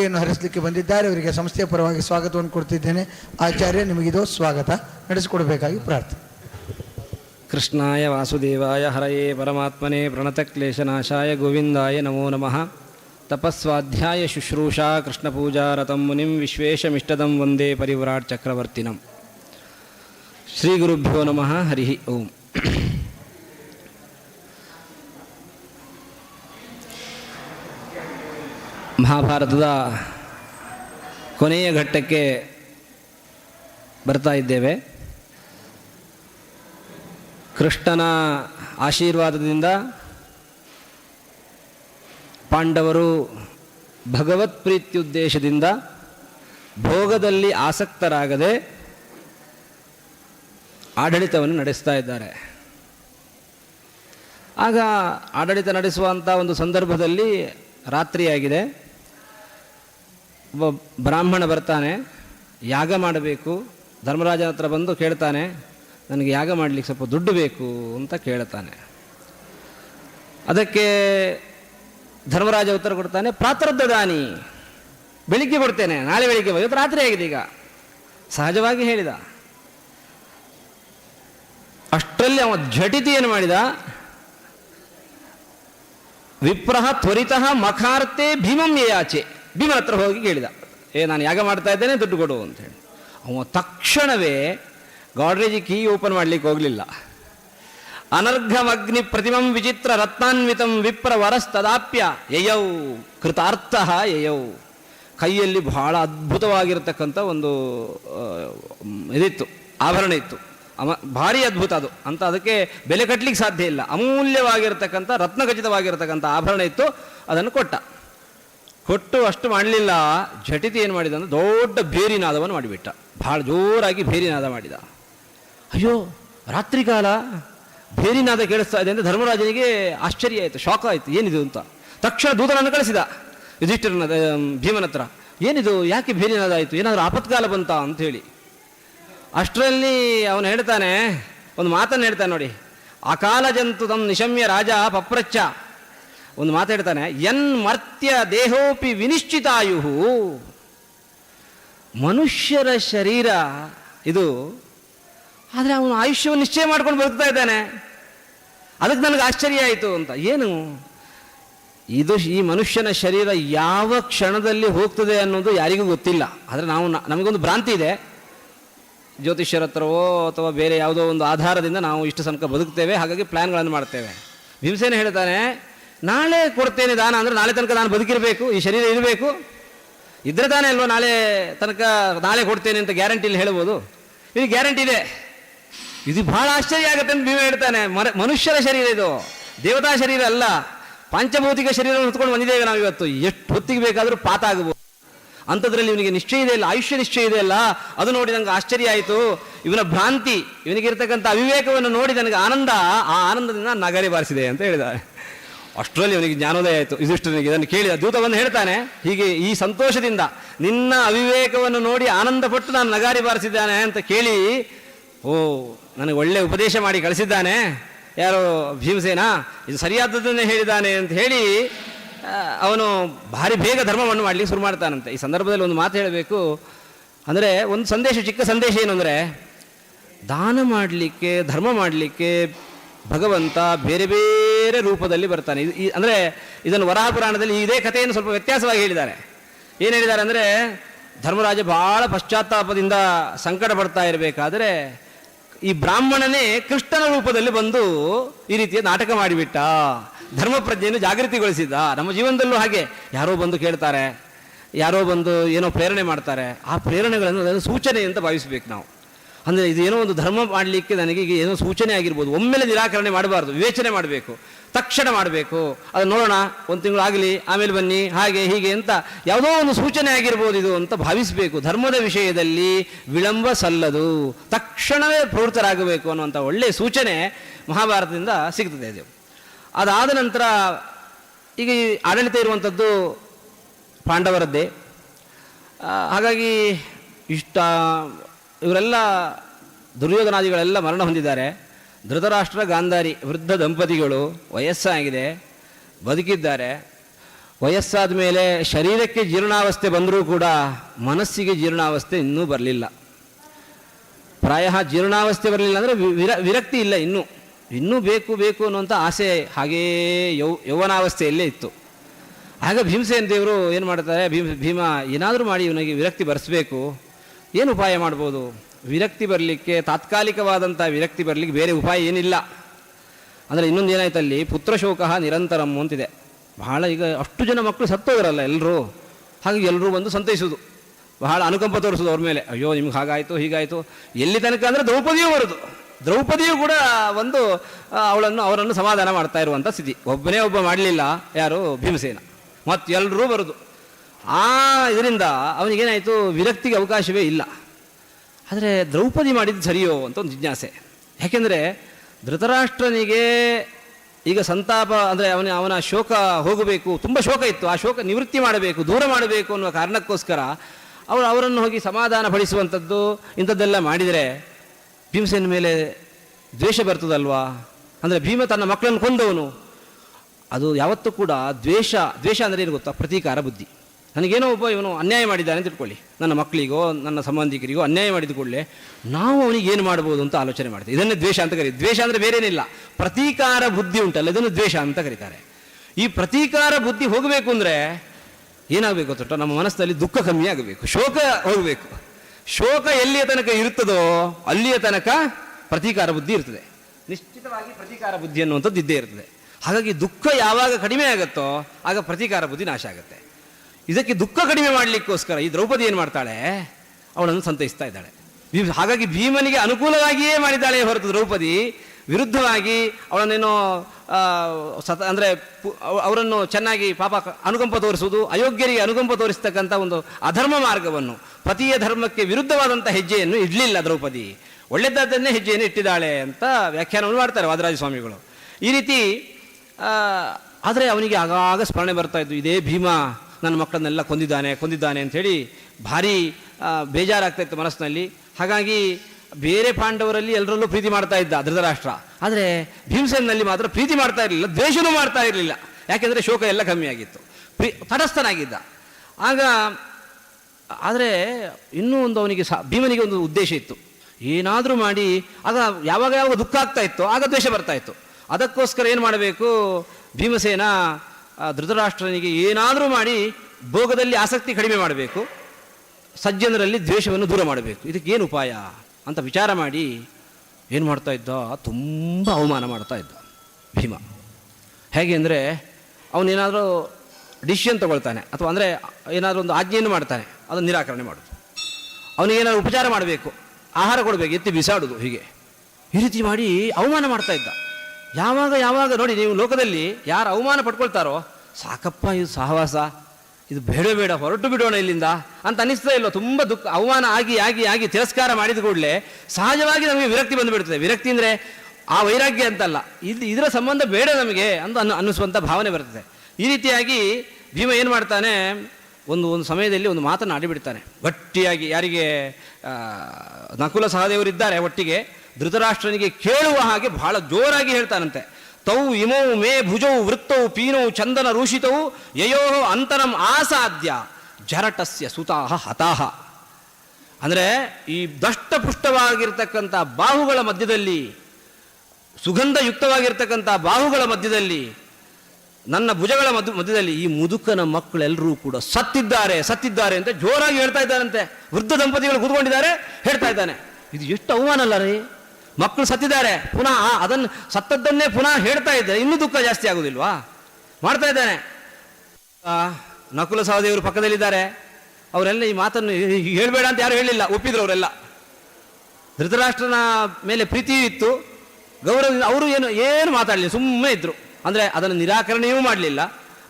ಹರಿಸಲಿಕ್ಕೆ ಬಂದಿದ್ದಾರೆ. ಅವರಿಗೆ ಸಂಸ್ಥೆಯ ಪರವಾಗಿ ಸ್ವಾಗತವನ್ನು ಕೊಡ್ತಿದ್ದೇನೆ. ಆಚಾರ್ಯ ನಿಮಗಿದು ಸ್ವಾಗತ. ನಡೆಸಿಕೊಡಬೇಕಾಗಿ ಪ್ರಾರ್ಥನೆ. ಕೃಷ್ಣಾಯ ವಾಸುದೇವಾಯ, ಹರಯೇ ಪರಮಾತ್ಮನೇ, ಪ್ರಣತಕ್ಲೇಶನಾಶಾಯ, ಗೋವಿಂದಾಯ ನಮೋ ನಮಃ. ತಪಸ್ವಾಧ್ಯಾಯ ಶುಶ್ರೂಷಾ, ಕೃಷ್ಣಪೂಜಾರತಂ ಮುನಿಂ ವಿಶ್ವೇಶಮಿಷ್ಟದಂ ವಂದೇ ಪರಿವ್ರಾಟ್ ಚಕ್ರವರ್ತಿನಂ. ಶ್ರೀ ಗುರುಭ್ಯೋ ನಮಃ ಹರಿ ಓಂ. ಮಹಾಭಾರತದ ಕೊನೆಯ ಘಟ್ಟಕ್ಕೆ ಬರ್ತಾ ಇದ್ದೇವೆ. ಕೃಷ್ಣನ ಆಶೀರ್ವಾದದಿಂದ ಪಾಂಡವರು ಭಗವತ್ ಪ್ರೀತ್ಯುದ್ದೇಶದಿಂದ ಭೋಗದಲ್ಲಿ ಆಸಕ್ತರಾಗದೆ ಆಡಳಿತವನ್ನು ನಡೆಸ್ತಾ ಇದ್ದಾರೆ. ಆಗ ಆಡಳಿತ ನಡೆಸುವಂಥ ಒಂದು ಸಂದರ್ಭದಲ್ಲಿ ರಾತ್ರಿಯಾಗಿದೆ. ಒಬ್ಬ ಬ್ರಾಹ್ಮಣ ಬರ್ತಾನೆ, ಯಾಗ ಮಾಡಬೇಕು, ಧರ್ಮರಾಜನ ಹತ್ರ ಬಂದು ಕೇಳ್ತಾನೆ, ನನಗೆ ಯಾಗ ಮಾಡಲಿಕ್ಕೆ ಸ್ವಲ್ಪ ದುಡ್ಡು ಬೇಕು ಅಂತ ಕೇಳ್ತಾನೆ. ಅದಕ್ಕೆ ಧರ್ಮರಾಜ ಉತ್ತರ ಕೊಡ್ತಾನೆ ಪ್ರಾತರದ್ದ ದಾನಿ, ಬೆಳಿಗ್ಗೆ ಕೊಡ್ತೇನೆ ನಾಳೆ ಬೆಳಿಗ್ಗೆ ಇವತ್ತು ರಾತ್ರಿ ಆಗಿದೆ ಈಗ. ಸಹಜವಾಗಿ ಹೇಳಿದ. ಅಷ್ಟರಲ್ಲಿ ಅವ ಝಟಿತಿ ಏನು ಮಾಡಿದ. ವಿಪ್ರಹ ತ್ವರಿತ ಮಖಾರ್ತೆ ಭೀಮಂ ಯಾಚೆ ಭೀಮನ ಹತ್ರ ಹೋಗಿ ಕೇಳಿದ. ಏ, ನಾನು ಯಾಗ ಮಾಡ್ತಾ ಇದ್ದೇನೆ, ದುಡ್ಡು ಕೊಡು ಅಂತ ಹೇಳಿ. ಅವ ತಕ್ಷಣವೇ ಗಾಡ್ರೇಜ್ ಕೀ ಓಪನ್ ಮಾಡಲಿಕ್ಕೆ ಹೋಗಲಿಲ್ಲ. ಅನರ್ಘಮಗ್ನಿ ಪ್ರತಿಮಂ ವಿಚಿತ್ರ ರತ್ನಾನ್ವಿತಂ ವಿಪ್ರ ವರಸ್ತದಾಪ್ಯ, ಯಯೌ, ಕೃತಾರ್ಥ ಯಯೌ. ಕೈಯಲ್ಲಿ ಬಹಳ ಅದ್ಭುತವಾಗಿರತಕ್ಕಂಥ ಒಂದು ಇದಿತ್ತು, ಆಭರಣ ಇತ್ತು. ಅಮ, ಭಾರಿ ಅದ್ಭುತ ಅದು. ಅಂತ ಅದಕ್ಕೆ ಬೆಲೆ ಕಟ್ಟಲಿಕ್ಕೆ ಸಾಧ್ಯ ಇಲ್ಲ. ಅಮೂಲ್ಯವಾಗಿರತಕ್ಕಂಥ ರತ್ನಖಚಿತವಾಗಿರತಕ್ಕಂಥ ಆಭರಣ ಇತ್ತು. ಅದನ್ನು ಕೊಟ್ಟ. ಕೊಟ್ಟು ಅಷ್ಟು ಮಾಡಲಿಲ್ಲ. ಝಟಿತಿ ಏನು ಮಾಡಿದ ಅಂದ್ರೆ ದೊಡ್ಡ ಬೇರಿನಾದವನ್ನು ಮಾಡಿಬಿಟ್ಟ. ಭಾಳ ಜೋರಾಗಿ ಬೇರಿನಾದ ಮಾಡಿದ. ಅಯ್ಯೋ, ರಾತ್ರಿ ಕಾಲ ಭೇರಿನಾದ ಕೇಳಿಸ್ತಾ ಇದೆ ಅಂತ ಧರ್ಮರಾಜನಿಗೆ ಆಶ್ಚರ್ಯ ಆಯಿತು ಶಾಕ್ ಆಯಿತು. ಏನಿದು ಅಂತ. ತಕ್ಷಣ ದೂತನನ್ನು ಕಳಿಸಿದ. ಯುಧಿಷ್ಠಿರನ ಭೀಮನ ಹತ್ರ. ಏನಿದು, ಯಾಕೆ ಬೇರಿನಾದ ಆಯಿತು? ಏನಾದರೂ ಆಪತ್ಕಾಲ ಬಂತ ಅಂತ ಹೇಳಿ. ಅಷ್ಟರಲ್ಲಿ ಅವನು ಹೇಳ್ತಾನೆ, ಒಂದು ಮಾತನ್ನು ಹೇಳ್ತಾನೆ ನೋಡಿ. ಅಕಾಲ ಜಂತು ತಮ್ಮ ನಿಶಮ್ಯ ರಾಜ ಪಪ್ರಚ್ಚ ಒಂದು ಮಾತಾಡ್ತಾನೆ ಎನ್ ಮರ್ತ್ಯ ದೇಹೋಪಿ ವಿನಿಶ್ಚಿತಾಯುಹು. ಮನುಷ್ಯರ ಶರೀರ, ಇದು ಆದರೆ ಅವನು ಆಯುಷ್ಯವನ್ನು ನಿಶ್ಚಯ ಮಾಡ್ಕೊಂಡು ಬದುಕ್ತಾ ಇದ್ದಾನೆ. ಅದಕ್ಕೆ ನನಗೆ ಆಶ್ಚರ್ಯ ಆಯಿತು ಅಂತ. ಏನು? ಇದು ಈ ಮನುಷ್ಯನ ಶರೀರ ಯಾವ ಕ್ಷಣದಲ್ಲಿ ಹೋಗ್ತದೆ ಅನ್ನೋದು ಯಾರಿಗೂ ಗೊತ್ತಿಲ್ಲ. ಆದರೆ ನಾವು ನಮಗೊಂದು ಭ್ರಾಂತಿ ಇದೆ. ಜ್ಯೋತಿಷ್ಯರ ಹತ್ರವೋ ಅಥವಾ ಬೇರೆ ಯಾವುದೋ ಒಂದು ಆಧಾರದಿಂದ ನಾವು ಇಷ್ಟು ತನಕ ಬದುಕ್ತೇವೆ, ಹಾಗಾಗಿ ಪ್ಲ್ಯಾನ್ಗಳನ್ನು ಮಾಡ್ತೇವೆ. ಭೀಮಸೇನ ಹೇಳ್ತಾನೆ ನಾಳೆ ಕೊಡ್ತೇನೆ ದಾನ ಅಂದರೆ ನಾಳೆ ತನಕ ನಾನು ಬದುಕಿರಬೇಕು, ಈ ಶರೀರ ಇರಬೇಕು. ಇದ್ರೆ ತಾನೇ ಅಲ್ವ ನಾಳೆ ತನಕ ನಾಳೆ ಕೊಡ್ತೇನೆ ಅಂತ ಗ್ಯಾರಂಟಿಲಿ ಹೇಳ್ಬೋದು. ಇದು ಗ್ಯಾರಂಟಿ ಇದೆ. ಇದು ಬಹಳ ಆಶ್ಚರ್ಯ ಆಗುತ್ತೆ ಅಂತ ಭೀಮ ಹೇಳ್ತಾನೆ. ಮನುಷ್ಯರ ಶರೀರ ಇದು. ದೇವತಾ ಶರೀರ ಅಲ್ಲ. ಪಂಚಭೌತಿಕ ಶರೀರವನ್ನು ಹೊತ್ಕೊಂಡು ಬಂದಿದ್ದೇವೆ ನಾವು ಇವತ್ತು. ಎಷ್ಟು ಹೊತ್ತಿಗೆ ಬೇಕಾದರೂ ಪಾತ ಆಗಬಹುದು. ಅಂಥದ್ರಲ್ಲಿ ಇವನಿಗೆ ನಿಶ್ಚಯ ಇದೆ ಇಲ್ಲ ಆಯುಷ್ಯ ನಿಶ್ಚಯ ಇದೆ ಅಲ್ಲ? ಅದು ನೋಡಿ ನನಗೆ ಆಶ್ಚರ್ಯ ಆಯಿತು. ಇವನ ಭ್ರಾಂತಿ, ಇವನಿಗಿರ್ತಕ್ಕಂಥ ಅವಿವೇಕವನ್ನು ನೋಡಿ ನನಗೆ ಆನಂದ, ಆ ಆನಂದದಿಂದ ನಗರಿ ಬಾರಿಸಿದೆ ಅಂತ ಹೇಳಿದ್ದಾರೆ ಅಷ್ಟರಲ್ಲಿ ಅವನಿಗೆ ಜ್ಞಾನೋದಯ ಆಯಿತು. ಯುಧಿಷ್ಠನಿಗೆ ಇದನ್ನು ದೂತ ಬಂದು ಹೇಳ್ತಾನೆ, ಹೀಗೆ ಈ ಸಂತೋಷದಿಂದ ನಿನ್ನ ಅವಿವೇಕವನ್ನು ನೋಡಿ ಆನಂದಪಟ್ಟು ನಾನು ನಗಾರಿ ಬಾರಿಸಿದ್ದಾನೆ ಅಂತ ಕೇಳಿ, ಓ, ನನಗೆ ಒಳ್ಳೆ ಉಪದೇಶ ಮಾಡಿ ಕಳಿಸಿದ್ದಾನೆ. ಯಾರು, ಭೀಮಸೇನ, ಇದು ಸರಿಯಾದದ್ದನ್ನೇ ಹೇಳಿದ್ದಾನೆ ಅಂತ ಹೇಳಿ ಅವನು ಭಾರಿ ಬೇಗ ಧರ್ಮವನ್ನು ಮಾಡಲಿಕ್ಕೆ ಶುರು ಮಾಡ್ತಾನಂತೆ. ಈ ಸಂದರ್ಭದಲ್ಲಿ ಒಂದು ಮಾತು ಹೇಳಬೇಕು. ಅಂದರೆ, ಒಂದು ಸಂದೇಶ, ಚಿಕ್ಕ ಸಂದೇಶ ಏನು ಅಂದರೆ, ದಾನ ಮಾಡಲಿಕ್ಕೆ, ಧರ್ಮ ಮಾಡಲಿಕ್ಕೆ ಭಗವಂತ ಬೇರೆ ಬೇರೆ ರೂಪದಲ್ಲಿ ಬರ್ತಾನೆ. ಇದು ಅಂದರೆ ಇದನ್ನು ವರಾಹ ಪುರಾಣದಲ್ಲಿ ಇದೇ ಕಥೆಯನ್ನು ಸ್ವಲ್ಪ ವ್ಯತ್ಯಾಸವಾಗಿ ಹೇಳಿದ್ದಾರೆ. ಏನು ಹೇಳಿದ್ದಾರೆ ಅಂದರೆ ಧರ್ಮರಾಜ ಬಹಳ ಪಶ್ಚಾತ್ತಾಪದಿಂದ ಸಂಕಟ ಪಡ್ತಾ ಇರಬೇಕಾದ್ರೆ ಈ ಬ್ರಾಹ್ಮಣನೇ ಕೃಷ್ಣನ ರೂಪದಲ್ಲಿ ಬಂದು ಈ ರೀತಿಯ ನಾಟಕ ಮಾಡಿಬಿಟ್ಟ. ಧರ್ಮ ಪ್ರಜ್ಞೆಯನ್ನು ಜಾಗೃತಿಗೊಳಿಸಿದ. ನಮ್ಮ ಜೀವನದಲ್ಲೂ ಹಾಗೆ. ಯಾರೋ ಬಂದು ಕೇಳ್ತಾರೆ. ಯಾರೋ ಬಂದು ಏನೋ ಪ್ರೇರಣೆ ಮಾಡ್ತಾರೆ. ಆ ಪ್ರೇರಣೆಗಳನ್ನು ಅದನ್ನು ಸೂಚನೆ ಅಂತ ಭಾವಿಸ್ಬೇಕು ನಾವು. ಅಂದರೆ ಇದು ಏನೋ ಒಂದು ಧರ್ಮ ಮಾಡಲಿಕ್ಕೆ ನನಗೆ ಏನೋ ಸೂಚನೆ ಆಗಿರ್ಬೋದು. ಒಮ್ಮೆಲೆ ನಿರಾಕರಣೆ ಮಾಡಬಾರ್ದು. ವಿವೇಚನೆ ಮಾಡಬೇಕು. ತಕ್ಷಣ ಮಾಡಬೇಕು. ಅದು ನೋಡೋಣ, ಒಂದು ತಿಂಗಳು ಆಗಲಿ, ಆಮೇಲೆ ಬನ್ನಿ, ಹಾಗೆ ಹೀಗೆ ಅಂತ ಯಾವುದೋ ಒಂದು ಸೂಚನೆ ಆಗಿರ್ಬೋದು ಇದು ಅಂತ ಭಾವಿಸಬೇಕು. ಧರ್ಮದ ವಿಷಯದಲ್ಲಿ ವಿಳಂಬ ಸಲ್ಲದು, ತಕ್ಷಣವೇ ಪ್ರವೃತ್ತರಾಗಬೇಕು ಅನ್ನುವಂಥ ಒಳ್ಳೆಯ ಸೂಚನೆ ಮಹಾಭಾರತದಿಂದ ಸಿಗ್ತದೆ ಇದು. ಅದಾದ ನಂತರ ಈಗ ಆಡಳಿತ ಇರುವಂಥದ್ದು ಪಾಂಡವರದ್ದೇ. ಹಾಗಾಗಿ ಇಷ್ಟ, ಇವರೆಲ್ಲ ದುರ್ಯೋಧನಾದಿಗಳೆಲ್ಲ ಮರಣ ಹೊಂದಿದ್ದಾರೆ. ಧೃತರಾಷ್ಟ್ರ ಗಾಂಧಾರಿ ವೃದ್ಧ ದಂಪತಿಗಳು ವಯಸ್ಸಾಗಿದೆ, ಬದುಕಿದ್ದಾರೆ. ವಯಸ್ಸಾದ ಮೇಲೆ ಶರೀರಕ್ಕೆ ಜೀರ್ಣಾವಸ್ಥೆ ಬಂದರೂ ಕೂಡ ಮನಸ್ಸಿಗೆ ಜೀರ್ಣಾವಸ್ಥೆ ಇನ್ನೂ ಬರಲಿಲ್ಲ. ಪ್ರಾಯ ಜೀರ್ಣಾವಸ್ಥೆ ಬರಲಿಲ್ಲ ಅಂದರೆ ವಿರ, ವಿರಕ್ತಿ ಇಲ್ಲ ಇನ್ನೂ. ಇನ್ನೂ ಬೇಕು ಬೇಕು ಅನ್ನುವಂಥ ಆಸೆ ಹಾಗೇ ಯೌ, ಯೌವನಾವಸ್ಥೆಯಲ್ಲೇ ಇತ್ತು. ಆಗ ಭೀಮಸೇನ ದೇವರು ಏನು ಮಾಡ್ತಾರೆ, ಭೀಮ ಭೀಮ ಏನಾದರೂ ಮಾಡಿ ಇವನಿಗೆ ವಿರಕ್ತಿ ಬರೆಸಬೇಕು. ಏನು ಉಪಾಯ ಮಾಡ್ಬೋದು? ವಿರಕ್ತಿ ಬರಲಿಕ್ಕೆ ತಾತ್ಕಾಲಿಕವಾದಂಥ ವಿರಕ್ತಿ ಬರಲಿಕ್ಕೆ ಬೇರೆ ಉಪಾಯ ಏನಿಲ್ಲ. ಅಂದರೆ ಇನ್ನೊಂದು ಏನಾಯ್ತು ಅಲ್ಲಿ? ಪುತ್ರಶೋಕ ನಿರಂತರಂ ಅಂತಿದೆ. ಬಹಳ ಈಗ ಅಷ್ಟು ಜನ ಮಕ್ಕಳು ಸತ್ತೋದ್ರಲ್ಲ ಎಲ್ಲರೂ ಹಾಗೆ ಎಲ್ಲರೂ ಬಂದು ಸಂತೈಸೋದು. ಬಹಳ ಅನುಕಂಪ ತೋರಿಸೋದು ಅವ್ರ ಮೇಲೆ. ಅಯ್ಯೋ, ನಿಮ್ಗೆ ಹಾಗಾಯಿತು, ಹೀಗಾಯಿತು. ಎಲ್ಲಿ ತನಕ ಅಂದರೆ ದ್ರೌಪದಿಯೂ ಬರೋದು. ದ್ರೌಪದಿಯೂ ಕೂಡ ಒಂದು ಅವಳನ್ನು, ಅವರನ್ನು ಸಮಾಧಾನ ಮಾಡ್ತಾ ಇರುವಂಥ ಸ್ಥಿತಿ. ಒಬ್ಬನೇ ಒಬ್ಬ ಮಾಡಲಿಲ್ಲ. ಯಾರು? ಭೀಮಸೇನ. ಮತ್ತು ಎಲ್ಲರೂ ಬರೋದು. ಆ, ಇದರಿಂದ ಅವನಿಗೇನಾಯಿತು? ವಿರಕ್ತಿಗೆ ಅವಕಾಶವೇ ಇಲ್ಲ. ಆದರೆ ದ್ರೌಪದಿ ಮಾಡಿದ್ದು ಸರಿಯೋ ಅಂತ ಒಂದು ಜಿಜ್ಞಾಸೆ. ಯಾಕೆಂದರೆ ಧೃತರಾಷ್ಟ್ರನಿಗೆ ಈಗ ಸಂತಾಪ ಅಂದರೆ ಅವನ ಅವನ ಶೋಕ ಹೋಗಬೇಕು, ತುಂಬ ಶೋಕ ಇತ್ತು. ಆ ಶೋಕ ನಿವೃತ್ತಿ ಮಾಡಬೇಕು, ದೂರ ಮಾಡಬೇಕು ಅನ್ನುವ ಕಾರಣಕ್ಕೋಸ್ಕರ ಅವರು ಅವರನ್ನು ಹೋಗಿ ಸಮಾಧಾನ ಪಡಿಸುವಂಥದ್ದು ಇಂಥದ್ದೆಲ್ಲ ಮಾಡಿದರೆ ಭೀಮಸೇನ ಮೇಲೆ ದ್ವೇಷ ಬರ್ತದಲ್ವಾ? ಅಂದರೆ ಭೀಮ ತನ್ನ ಮಕ್ಕಳನ್ನು ಕೊಂದವನು. ಅದು ಯಾವತ್ತೂ ಕೂಡ ದ್ವೇಷ ದ್ವೇಷ ಅಂದರೆ ಏನು ಗೊತ್ತಾ? ಪ್ರತೀಕಾರ ಬುದ್ಧಿ. ನನಗೇನೋ ಒಬ್ಬ ಇವನು ಅನ್ಯಾಯ ಮಾಡಿದ್ದಾನೆ ಅಂತ ತಿಳ್ಕೊಳ್ಳಿ. ನನ್ನ ಮಕ್ಕಳಿಗೋ, ನನ್ನ ಸಂಬಂಧಿಕರಿಗೋ ಅನ್ಯಾಯ ಮಾಡಿದ ಕೂಡಲೇ ನಾವು ಅವನಿಗೆ ಏನು ಮಾಡ್ಬೋದು ಅಂತ ಆಲೋಚನೆ ಮಾಡ್ತೀವಿ. ಇದನ್ನು ದ್ವೇಷ ಅಂತ ಕರೀತಾರೆ. ದ್ವೇಷ ಅಂದರೆ ಬೇರೇನಿಲ್ಲ. ಪ್ರತೀಕಾರ ಬುದ್ಧಿ ಉಂಟಲ್ಲ, ಇದನ್ನು ದ್ವೇಷ ಅಂತ ಕರೀತಾರೆ. ಈ ಪ್ರತೀಕಾರ ಬುದ್ಧಿ ಹೋಗಬೇಕು ಅಂದರೆ ಏನಾಗಬೇಕು ತೊಟ್ಟ ನಮ್ಮ ಮನಸ್ಸಲ್ಲಿ ದುಃಖ ಕಮ್ಮಿ ಆಗಬೇಕು. ಶೋಕ ಹೋಗಬೇಕು. ಶೋಕ ಎಲ್ಲಿಯ ತನಕ ಇರುತ್ತದೋ ಅಲ್ಲಿಯ ತನಕ ಪ್ರತೀಕಾರ ಬುದ್ಧಿ ಇರ್ತದೆ. ನಿಶ್ಚಿತವಾಗಿ ಪ್ರತೀಕಾರ ಬುದ್ಧಿ ಅನ್ನುವಂಥದ್ದು ಇದ್ದೇ ಇರ್ತದೆ. ಹಾಗಾಗಿ ದುಃಖ ಯಾವಾಗ ಕಡಿಮೆ ಆಗುತ್ತೋ ಆಗ ಪ್ರತೀಕಾರ ಬುದ್ಧಿ ನಾಶ ಆಗುತ್ತೆ. ಇದಕ್ಕೆ ದುಃಖ ಕಡಿಮೆ ಮಾಡಲಿಕ್ಕೋಸ್ಕರ ಈ ದ್ರೌಪದಿ ಏನು ಮಾಡ್ತಾಳೆ? ಅವಳನ್ನು ಸಂತೈಸ್ತಾ ಇದ್ದಾಳೆ. ಹಾಗಾಗಿ ಭೀಮನಿಗೆ ಅನುಕೂಲವಾಗಿಯೇ ಮಾಡಿದ್ದಾಳೆ ಹೊರತು ದ್ರೌಪದಿ. ವಿರುದ್ಧವಾಗಿ ಅವಳನ್ನೇನೋ ಸತ, ಅಂದರೆ ಅವರನ್ನು ಚೆನ್ನಾಗಿ ಪಾಪ ಅನುಕಂಪ ತೋರಿಸುವುದು, ಅಯೋಗ್ಯರಿಗೆ ಅನುಕಂಪ ತೋರಿಸ್ತಕ್ಕಂಥ ಒಂದು ಅಧರ್ಮ ಮಾರ್ಗವನ್ನು, ಪತಿಯ ಧರ್ಮಕ್ಕೆ ವಿರುದ್ಧವಾದಂಥ ಹೆಜ್ಜೆಯನ್ನು ಇಡಲಿಲ್ಲ ದ್ರೌಪದಿ. ಒಳ್ಳೆದಾದನ್ನೇ ಹೆಜ್ಜೆಯನ್ನು ಇಟ್ಟಿದ್ದಾಳೆ ಅಂತ ವ್ಯಾಖ್ಯಾನವನ್ನು ಮಾಡ್ತಾರೆ ವಾದರಾಜ ಸ್ವಾಮಿಗಳು. ಈ ರೀತಿ ಆದರೆ ಅವನಿಗೆ ಆಗಾಗ ಸ್ಮರಣೆ ಬರ್ತಾ ಇದ್ದು, ಇದೇ ಭೀಮ. ನನ್ನ ಮಕ್ಕಳನ್ನೆಲ್ಲ ಕೊಂದಿದ್ದಾನೆ ಕೊಂದಿದ್ದಾನೆ ಅಂಥೇಳಿ ಭಾರಿ ಬೇಜಾರಾಗ್ತಾಯಿತ್ತು ಮನಸ್ಸಿನಲ್ಲಿ. ಹಾಗಾಗಿ ಬೇರೆ ಪಾಂಡವರಲ್ಲಿ ಎಲ್ಲರಲ್ಲೂ ಪ್ರೀತಿ ಮಾಡ್ತಾ ಇದ್ದ ಧೃತರಾಷ್ಟ್ರ. ಆದರೆ ಭೀಮಸೇನಲ್ಲಿ ಮಾತ್ರ ಪ್ರೀತಿ ಮಾಡ್ತಾ ಇರಲಿಲ್ಲ, ದ್ವೇಷನೂ ಮಾಡ್ತಾ ಇರಲಿಲ್ಲ. ಯಾಕೆಂದರೆ ಶೋಕ ಎಲ್ಲ ಕಮ್ಮಿಯಾಗಿತ್ತು ಪ್ರೀ, ತಟಸ್ಥನಾಗಿದ್ದ. ಆಗ, ಆದರೆ ಇನ್ನೂ ಒಂದು ಅವನಿಗೆ ಸಹ ಭೀಮನಿಗೆ ಒಂದು ಉದ್ದೇಶ ಇತ್ತು. ಏನಾದರೂ ಮಾಡಿ, ಆಗ ಯಾವಾಗ ಯಾವಾಗ ದುಃಖ ಆಗ್ತಾ ಇತ್ತು, ಆಗ ದ್ವೇಷ ಬರ್ತಾ ಇತ್ತು. ಅದಕ್ಕೋಸ್ಕರ ಏನು ಮಾಡಬೇಕು? ಭೀಮಸೇನ ಧೃತರಾಷ್ಟ್ರನಿಗೆ ಏನಾದರೂ ಮಾಡಿ ಭೋಗದಲ್ಲಿ ಆಸಕ್ತಿ ಕಡಿಮೆ ಮಾಡಬೇಕು, ಸಜ್ಜನರಲ್ಲಿ ದ್ವೇಷವನ್ನು ದೂರ ಮಾಡಬೇಕು. ಇದಕ್ಕೇನು ಉಪಾಯ? ಅಂತ ವಿಚಾರ ಮಾಡಿ ಏನು ಮಾಡ್ತಾ ಇದ್ದ? ತುಂಬ ಅವಮಾನ ಮಾಡ್ತಾ ಇದ್ದ ಭೀಮ. ಹೇಗೆ ಅಂದರೆ ಅವನೇನಾದರೂ ಡಿಸಿಷನ್ ತಗೊಳ್ತಾನೆ, ಅಥವಾ ಅಂದರೆ ಏನಾದರೂ ಒಂದು ಆಜ್ಞೆಯನ್ನು ಮಾಡ್ತಾನೆ, ಅದನ್ನು ನಿರಾಕರಣೆ ಮಾಡೋದು. ಅವನಿಗೇನಾದ್ರು ಉಪಚಾರ ಮಾಡಬೇಕು, ಆಹಾರ ಕೊಡಬೇಕು, ಎತ್ತಿ ಬಿಸಾಡುದು ಹೀಗೆ. ಈ ರೀತಿ ಮಾಡಿ ಅವಮಾನ ಮಾಡ್ತಾ ಇದ್ದ. ಯಾವಾಗ ಯಾವಾಗ ನೋಡಿ ನೀವು ಲೋಕದಲ್ಲಿ ಯಾರು ಅವಮಾನ ಪಡ್ಕೊಳ್ತಾರೋ? ಸಾಕಪ್ಪ, ಇದು ಸಹವಾಸ. ಇದು ಬೇಡ ಬೇಡ, ಹೊರಟು ಬಿಡೋಣ ಇಲ್ಲಿಂದ ಅಂತ ಅನಿಸ್ತಾ ಇಲ್ಲ ತುಂಬ ದುಃಖ, ಅವಮಾನ ಆಗಿ ಆಗಿ ಆಗಿ ತಿರಸ್ಕಾರ ಮಾಡಿದ ಕೂಡಲೇ ಸಹಜವಾಗಿ ನಮಗೆ ವಿರಕ್ತಿ ಬಂದುಬಿಡ್ತದೆ ವಿರಕ್ತಿ ಅಂದರೆ ಆ ವೈರಾಗ್ಯ ಅಂತಲ್ಲ. ಇದು ಇದರ ಸಂಬಂಧ ಬೇಡ ನಮಗೆ ಅಂತ ಅನ್ನು ಅನ್ನಿಸುವಂಥ ಭಾವನೆ ಬರ್ತದೆ. ಈ ರೀತಿಯಾಗಿ ಭೀಮ ಏನು ಮಾಡ್ತಾನೆ? ಒಂದು ಒಂದು ಸಮಯದಲ್ಲಿ ಒಂದು ಮಾತನ್ನು ಆಡಿಬಿಡ್ತಾನೆ. ಗಟ್ಟಿಯಾಗಿ ಯಾರಿಗೆ? ನಕುಲ ಸಹದೇವರಿದ್ದಾರೆ ಒಟ್ಟಿಗೆ. ಧೃತರಾಷ್ಟ್ರನಿಗೆ ಕೇಳುವ ಹಾಗೆ ಬಹಳ ಜೋರಾಗಿ ಹೇಳ್ತಾನಂತೆ. ತೌ ಇಮೌ ಮೇ ಭುಜೌ ವೃತ್ತೌ ಪೀನೌ ಚಂದನ ರೂಷಿತೌ ಯಯೋ ಅಂತರಂ ಆಸಾಧ್ಯ ಜರಟಸ್ಯ ಸುತಾಹ ಹತಾಹ. ಅಂದರೆ ಈ ದಷ್ಟಪುಷ್ಟವಾಗಿರ್ತಕ್ಕಂಥ ಬಾಹುಗಳ ಮಧ್ಯದಲ್ಲಿ, ಸುಗಂಧಯುಕ್ತವಾಗಿರ್ತಕ್ಕಂಥ ಬಾಹುಗಳ ಮಧ್ಯದಲ್ಲಿ, ನನ್ನ ಭುಜಗಳ ಮಧ್ಯ ಮಧ್ಯದಲ್ಲಿ ಈ ಮುದುಕನ ಮಕ್ಕಳೆಲ್ಲರೂ ಕೂಡ ಸತ್ತಿದ್ದಾರೆ ಸತ್ತಿದ್ದಾರೆ ಅಂತ ಜೋರಾಗಿ ಹೇಳ್ತಾ ಇದ್ದಾರಂತೆ ವೃದ್ಧ ದಂಪತಿಗಳು ಕೂತ್ಕೊಂಡಿದ್ದಾರೆ, ಹೇಳ್ತಾ ಇದ್ದಾನೆ. ಇದು ಎಷ್ಟು ಅವಮಾನ ಅಲ್ಲ ರೀ? ಮಕ್ಕಳು ಸತ್ತಿದ್ದಾರೆ, ಪುನಃ ಅದನ್ನು ಸತ್ತದ್ದನ್ನೇ ಪುನಃ ಹೇಳ್ತಾ ಇದ್ದಾರೆ. ಇನ್ನೂ ದುಃಖ ಜಾಸ್ತಿ ಆಗೋದಿಲ್ವಾ? ಮಾಡ್ತಾ ಇದ್ದಾನೆ. ನಕುಲ ಸಹದೇವರು ಪಕ್ಕದಲ್ಲಿದ್ದಾರೆ. ಅವರೆಲ್ಲ ಈ ಮಾತನ್ನು ಹೇಳಬೇಡ ಅಂತ ಯಾರು ಹೇಳಿಲ್ಲ. ಒಪ್ಪಿದ್ರು ಅವರೆಲ್ಲ. ಧೃತರಾಷ್ಟ್ರನ ಮೇಲೆ ಪ್ರೀತಿ ಇತ್ತು. ಗೌರವ ಅವರು ಏನು ಏನು ಮಾತಾಡಲಿಲ್ಲ. ಸುಮ್ಮನೆ ಇದ್ದರು ಅಂದರೆ ಅದನ್ನು ನಿರಾಕರಣೆಯೂ ಮಾಡಲಿಲ್ಲ.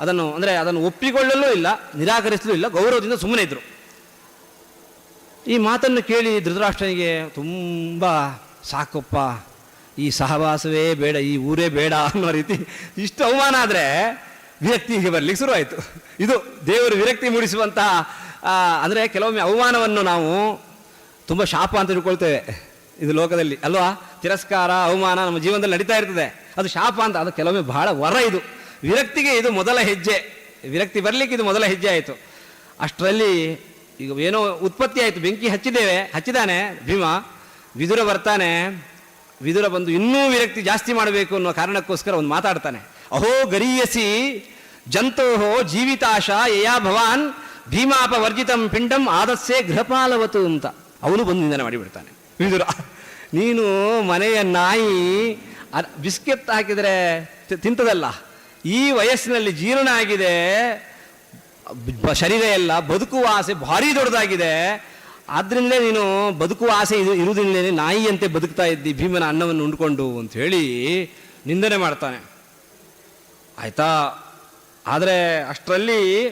ಅದನ್ನು, ಅಂದರೆ ಅದನ್ನು ಒಪ್ಪಿಕೊಳ್ಳಲು ಇಲ್ಲ, ನಿರಾಕರಿಸಲೂ ಇಲ್ಲ, ಗೌರವದಿಂದ ಸುಮ್ಮನೆ ಇದ್ರು. ಈ ಮಾತನ್ನು ಕೇಳಿ ಧೃತರಾಷ್ಟ್ರನಿಗೆ ತುಂಬ ಸಾಕಪ್ಪ, ಈ ಸಹವಾಸವೇ ಬೇಡ, ಈ ಊರೇ ಬೇಡ ಅನ್ನೋ ರೀತಿ ಇಷ್ಟು ಅವಮಾನ ಆದರೆ ವಿರಕ್ತಿಗೆ ಬರಲಿಕ್ಕೆ ಶುರುವಾಯಿತು. ಇದು ದೇವರು ವಿರಕ್ತಿ ಮೂಡಿಸುವಂತಹ ಅಂದರೆ ಕೆಲವೊಮ್ಮೆ ಅವಮಾನವನ್ನು ನಾವು ತುಂಬ ಶಾಪ ಅಂತ ತಿಳ್ಕೊಳ್ತೇವೆ ಇದು ಲೋಕದಲ್ಲಿ. ಅಲ್ವಾ? ತಿರಸ್ಕಾರ, ಅವಮಾನ ನಮ್ಮ ಜೀವನದಲ್ಲಿ ನಡೀತಾ ಇರ್ತದೆ. ಅದು ಶಾಪ ಅಂತ, ಅದು ಕೆಲವೊಮ್ಮೆ ಬಹಳ ವರ ಇದು. ವಿರಕ್ತಿಗೆ ಇದು ಮೊದಲ ಹೆಜ್ಜೆ. ವಿರಕ್ತಿ ಬರಲಿಕ್ಕೆ ಇದು ಮೊದಲ ಹೆಜ್ಜೆ ಆಯಿತು. ಅಷ್ಟರಲ್ಲಿ ಈಗ ಏನೋ ಉತ್ಪತ್ತಿ ಆಯಿತು. ಬೆಂಕಿ ಹಚ್ಚಿದ್ದೇವೆ ಹಚ್ಚಿದಾನೆ ಭೀಮ. ವಿದುರ ಬರ್ತಾನೆ, ವಿದುರ ಬಂದು ಇನ್ನೂ ವಿರಕ್ತಿ ಜಾಸ್ತಿ ಮಾಡಬೇಕು ಅನ್ನೋ ಕಾರಣಕ್ಕೋಸ್ಕರ ಒಂದು ಮಾತಾಡ್ತಾನೆ. ಅಹೋ ಗರೀಯಸಿ, ಜಂತೋಹೋ ಜೀವಿತಾಶ, ಯಯಾ ಭವಾನ್, ಭೀಮಾಪ ವರ್ಜಿತಂ ಪಿಂಡಂ ಆದಸ್ಸೆ ಗೃಹಪಾಲವತು ಅಂತ. ಅವನು ಬಂದು ನಿಂದನೆ ಮಾಡಿಬಿಡ್ತಾನೆ. ವಿದುರ, ನೀನು ಮನೆಯ ನಾಯಿ ಬಿಸ್ಕೆಟ್ ಹಾಕಿದರೆ ತಿಂತದಲ್ಲ. ಈ ವಯಸ್ಸಿನಲ್ಲಿ ಜೀರ್ಣ ಆಗಿದೆ ಶರೀರ ಎಲ್ಲ ಬದುಕುವ ಆಸೆ ಭಾರಿ ದೊಡ್ಡದಾಗಿದೆ. ಆದ್ರಿಂದಲೇ ನೀನು ಬದುಕುವ ಆಸೆ ಇದು ಇರುವುದಿಂದಲೇ ನಾಯಿಯಂತೆ ಬದುಕ್ತಾ ಇದ್ದಿ, ಭೀಮನ ಅನ್ನವನ್ನು ಉಂಡ್ಕೊಂಡು ಅಂತ ಹೇಳಿ ನಿಂದನೆ ಮಾಡ್ತಾನೆ. ಆಯ್ತಾ? ಆದರೆ ಅಷ್ಟರಲ್ಲಿ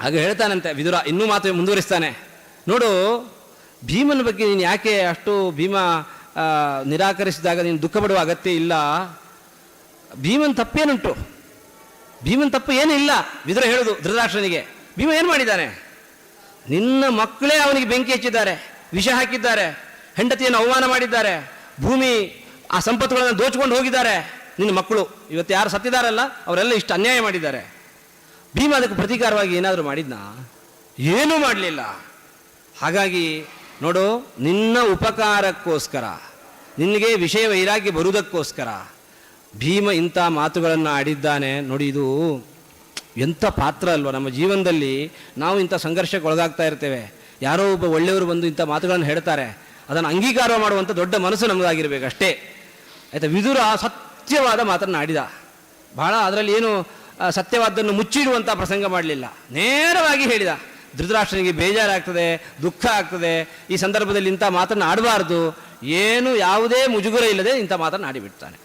ಹಾಗೆ ಹೇಳ್ತಾನಂತೆ, ವಿದುರ, ಇನ್ನೂ ಮಾತು ಮುಂದುವರಿಸ್ತಾನೆ. ನೋಡು, ಭೀಮನ ಬಗ್ಗೆ ನೀನು ಯಾಕೆ ಅಷ್ಟು ಭೀಮ ನಿರಾಕರಿಸಿದಾಗ ನೀನು ದುಃಖ ಪಡುವ ಅಗತ್ಯ ಇಲ್ಲ? ಭೀಮನ್ ತಪ್ಪೇನುಂಟು? ಭೀಮನ್ ತಪ್ಪು ಏನೂ ಇಲ್ಲ ವಿದುರ ಹೇಳೋದು ಧೃತರಾಷ್ಟ್ರನಿಗೆ. ಭೀಮ ಏನು ಮಾಡಿದ್ದಾನೆ? ನಿನ್ನ ಮಕ್ಕಳೇ ಅವನಿಗೆ ಬೆಂಕಿ ಹಚ್ಚಿದ್ದಾರೆ, ವಿಷ ಹಾಕಿದ್ದಾರೆ, ಹೆಂಡತಿಯನ್ನು ಅವಮಾನ ಮಾಡಿದ್ದಾರೆ, ಭೂಮಿ ಆ ಸಂಪತ್ತುಗಳನ್ನು ದೋಚಿಕೊಂಡು ಹೋಗಿದ್ದಾರೆ. ನಿನ್ನ ಮಕ್ಕಳು ಇವತ್ತು ಯಾರು ಸತ್ತಿದಾರಲ್ಲ, ಅವರೆಲ್ಲ ಇಷ್ಟು ಅನ್ಯಾಯ ಮಾಡಿದ್ದಾರೆ. ಭೀಮ ಅದಕ್ಕೆ ಪ್ರತೀಕಾರವಾಗಿ ಏನಾದರೂ ಮಾಡಿದ್ನಾ? ಏನೂ ಮಾಡಲಿಲ್ಲ. ಹಾಗಾಗಿ ನೋಡು, ನಿನ್ನ ಉಪಕಾರಕ್ಕೋಸ್ಕರ, ನಿನಗೆ ವಿಷಯ ವೈರಾಗಿ ಬರುವುದಕ್ಕೋಸ್ಕರ ಭೀಮ ಇಂಥ ಮಾತುಗಳನ್ನು ಆಡಿದ್ದಾನೆ. ನೋಡಿ ಇದು ಎಂಥ ಪಾತ್ರ ಅಲ್ವಾ ನಮ್ಮ ಜೀವನದಲ್ಲಿ ನಾವು ಇಂಥ ಸಂಘರ್ಷಕ್ಕೆ ಒಳಗಾಗ್ತಾ ಇರ್ತೇವೆ. ಯಾರೋ ಒಬ್ಬ ಒಳ್ಳೆಯವರು ಬಂದು ಇಂಥ ಮಾತುಗಳನ್ನು ಹೇಳ್ತಾರೆ. ಅದನ್ನು ಅಂಗೀಕಾರ ಮಾಡುವಂಥ ದೊಡ್ಡ ಮನಸ್ಸು ನಮ್ಮದಾಗಿರಬೇಕಷ್ಟೇ ಆಯ್ತಾ, ವಿದುರ ಸತ್ಯವಾದ ಮಾತನ್ನು ಆಡಿದ. ಬಹಳ ಅದರಲ್ಲಿ ಏನು ಸತ್ಯವಾದ್ದನ್ನು ಮುಚ್ಚಿಡುವಂಥ ಪ್ರಸಂಗ ಮಾಡಲಿಲ್ಲ. ನೇರವಾಗಿ ಹೇಳಿದ. ಧೃತರಾಷ್ಟ್ರನಿಗೆ ಬೇಜಾರಾಗ್ತದೆ, ದುಃಖ ಆಗ್ತದೆ. ಈ ಸಂದರ್ಭದಲ್ಲಿ ಇಂಥ ಮಾತನ್ನು ಆಡಬಾರ್ದು. ಏನು ಯಾವುದೇ ಮುಜುಗುರ ಇಲ್ಲದೆ ಇಂಥ ಮಾತನ್ನು ಆಡಿಬಿಡ್ತಾನೆ.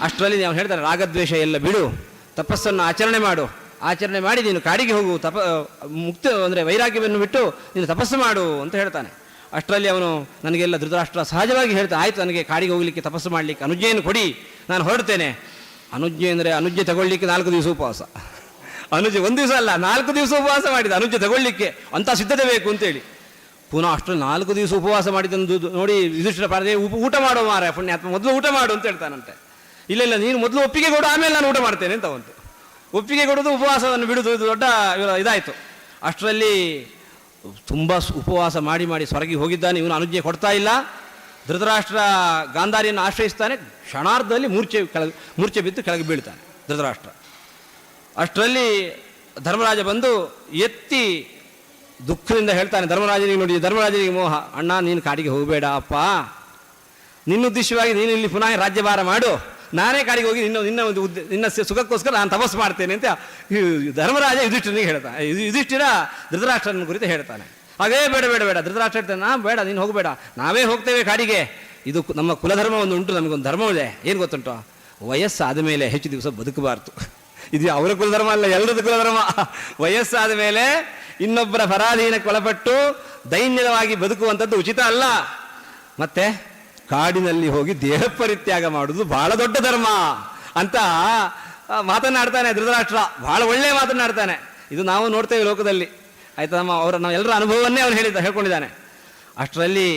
ಅಷ್ಟರಲ್ಲಿ ನಾವು ಹೇಳ್ತಾರೆ ರಾಗದ್ವೇಷ ಎಲ್ಲ ಬಿಡು. ತಪಸ್ಸನ್ನು ಆಚರಣೆ ಮಾಡು. ಆಚರಣೆ ಮಾಡಿ ನೀನು ಕಾಡಿಗೆ ಹೋಗು. ತಪ ಮುಕ್ತ, ಅಂದರೆ ವೈರಾಗ್ಯವನ್ನು ಬಿಟ್ಟು ನೀನು ತಪಸ್ಸು ಮಾಡು ಅಂತ ಹೇಳ್ತಾನೆ. ಅಷ್ಟರಲ್ಲಿ ಅವನು ನನಗೆಲ್ಲ ಧೃತರಾಷ್ಟ್ರ ಸಹಜವಾಗಿ ಹೇಳ್ತಾ ಆಯಿತು, ನನಗೆ ಕಾಡಿಗೆ ಹೋಗಲಿಕ್ಕೆ ತಪಸ್ಸು ಮಾಡಲಿಕ್ಕೆ ಅನುಜ್ಞೆಯನ್ನು ಕೊಡಿ. ನಾನು ಹೊರಡ್ತೇನೆ. ಅನುಜ್ಞೆ ಅಂದರೆ ಅನುಜ್ಞೆ ತಗೊಳ್ಳಿಕ್ಕೆ ನಾಲ್ಕು ದಿವಸ ಉಪವಾಸ. ಅನುಜ್ಞೆ ಒಂದು ದಿವಸ ಅಲ್ಲ, ನಾಲ್ಕು ದಿವಸ ಉಪವಾಸ ಮಾಡಿದ. ಅನುಜ್ಞೆ ತಗೊಳ್ಳಿಕ್ಕೆ ಅಂತ ಸಿದ್ಧತೆ ಬೇಕು ಅಂತೇಳಿ. ಪುನಃ ಅಷ್ಟು ನಾಲ್ಕು ದಿವಸ ಉಪವಾಸ ಮಾಡಿದ್ದನ್ನು ನೋಡಿ, ಯುಧಿಷ್ಠಿರ ಪಾರದೇ ಊಟ ಮಾಡೋ ಮಾರ ಪುಣ್ಯಾತ್ಮ, ಮೊದಲು ಊಟ ಮಾಡು ಅಂತ ಹೇಳ್ತಾನಂತೆ. ಇಲ್ಲ ಇಲ್ಲ, ನೀನು ಮೊದಲು ಒಪ್ಪಿಗೆ ಕೊಡು, ಆಮೇಲೆ ನಾನು ಊಟ ಮಾಡ್ತೇನೆ ಅಂತ ಒಂದು ಒಪ್ಪಿಗೆ ಕೊಡೋದು ಉಪವಾಸವನ್ನು ಬಿಡೋದು ಇದು ದೊಡ್ಡ ಇದಾಯಿತು. ಅಷ್ಟರಲ್ಲಿ ತುಂಬ ಉಪವಾಸ ಮಾಡಿ ಮಾಡಿ ಸ್ವರ್ಗಿ ಹೋಗಿದ್ದಾನೆ, ಇವನು ಅನುಜ್ಞೆ ಕೊಡ್ತಾ ಇಲ್ಲ. ಧೃತರಾಷ್ಟ್ರ ಗಾಂಧಾರಿಯನ್ನು ಆಶ್ರಯಿಸ್ತಾನೆ, ಕ್ಷಣಾರ್ಧದಲ್ಲಿ ಮೂರ್ಛೆ ಕೆಳಗೆ ಮೂರ್ಛೆ ಬಿದ್ದು ಕೆಳಗೆ ಬೀಳ್ತಾನೆ ಧೃತರಾಷ್ಟ್ರ. ಅಷ್ಟರಲ್ಲಿ ಧರ್ಮರಾಜ ಬಂದು ಎತ್ತಿ ದುಃಖದಿಂದ ಹೇಳ್ತಾನೆ, ಧರ್ಮರಾಜನಿಗೆ ನೋಡಿ, ಧರ್ಮರಾಜನಿಗೆ ಮೋಹ. ಅಣ್ಣ, ನೀನು ಕಾಡಿಗೆ ಹೋಗಬೇಡ, ಅಪ್ಪ. ನಿನ್ನ ಉದ್ದೇಶವಾಗಿ ನೀನು ಇಲ್ಲಿ ಪುನಃ ರಾಜ್ಯಭಾರ ಮಾಡು. ನಾನೇ ಕಾಡಿಗೆ ಹೋಗಿ ನಿನ್ನ ನಿನ್ನ ಒಂದು ಉದ್ದ, ನಿನ್ನ ಸುಖಕ್ಕೋಸ್ಕರ ನಾನು ತಪಸ್ಸು ಮಾಡ್ತೇನೆ ಅಂತ ಧರ್ಮರಾಜ ಯುಧಿಷ್ಠನಿಗೆ ಹೇಳ್ತಾನೆ. ಯುಧಿಷ್ಠಿರ ಧೃತರಾಷ್ಟ್ರನ ಕುರಿತು ಹೇಳ್ತಾನೆ. ಹಾಗೇ ಬೇಡ ಬೇಡ ಬೇಡ ಧೃತರಾಷ್ಟ್ರ ಹೇಳ್ತಾನೆ ನಾ ಬೇಡ, ನೀನು ಹೋಗಬೇಡ. ನಾವೇ ಹೋಗ್ತೇವೆ ಕಾಡಿಗೆ. ಇದು ನಮ್ಮ ಕುಲಧರ್ಮ ಒಂದು ಉಂಟು, ನಮಗೊಂದು ಧರ್ಮವಿದೆ. ಏನು ಗೊತ್ತುಂಟು? ವಯಸ್ಸಾದ ಮೇಲೆ ಹೆಚ್ಚು ದಿವಸ ಬದುಕಬಾರ್ದು. ಇದು ಅವರ ಕುಲಧರ್ಮ ಅಲ್ಲ, ಎಲ್ಲರದ್ದು ಕುಲಧರ್ಮ. ವಯಸ್ಸಾದ ಮೇಲೆ ಇನ್ನೊಬ್ಬರ ಪರಾಧೀನಕ್ಕೆ ಒಳಪಟ್ಟು ದೈನ್ಯವಾಗಿ ಬದುಕುವಂಥದ್ದು ಉಚಿತ ಅಲ್ಲ. ಮತ್ತೆ ಕಾಡಿನಲ್ಲಿ ಹೋಗಿ ದೇಹ ಪರಿತ್ಯಾಗ ಮಾಡುವುದು ಬಹಳ ದೊಡ್ಡ ಧರ್ಮ ಅಂತ ಮಾತನಾಡ್ತಾನೆ ಧೃತರಾಷ್ಟ್ರ. ಬಹಳ ಒಳ್ಳೆಯ ಮಾತನಾಡ್ತಾನೆ ಇದು ನಾವು ನೋಡ್ತೇವೆ ಲೋಕದಲ್ಲಿ. ಆಯ್ತಾ, ನಮ್ಮ ಅವರ ನಾವು ಎಲ್ಲರ ಅನುಭವವನ್ನೇ ಅವನು ಹೇಳಿದ್ದ ಹೇಳ್ಕೊಂಡಿದ್ದಾನೆ. ಅಷ್ಟರಲ್ಲಿ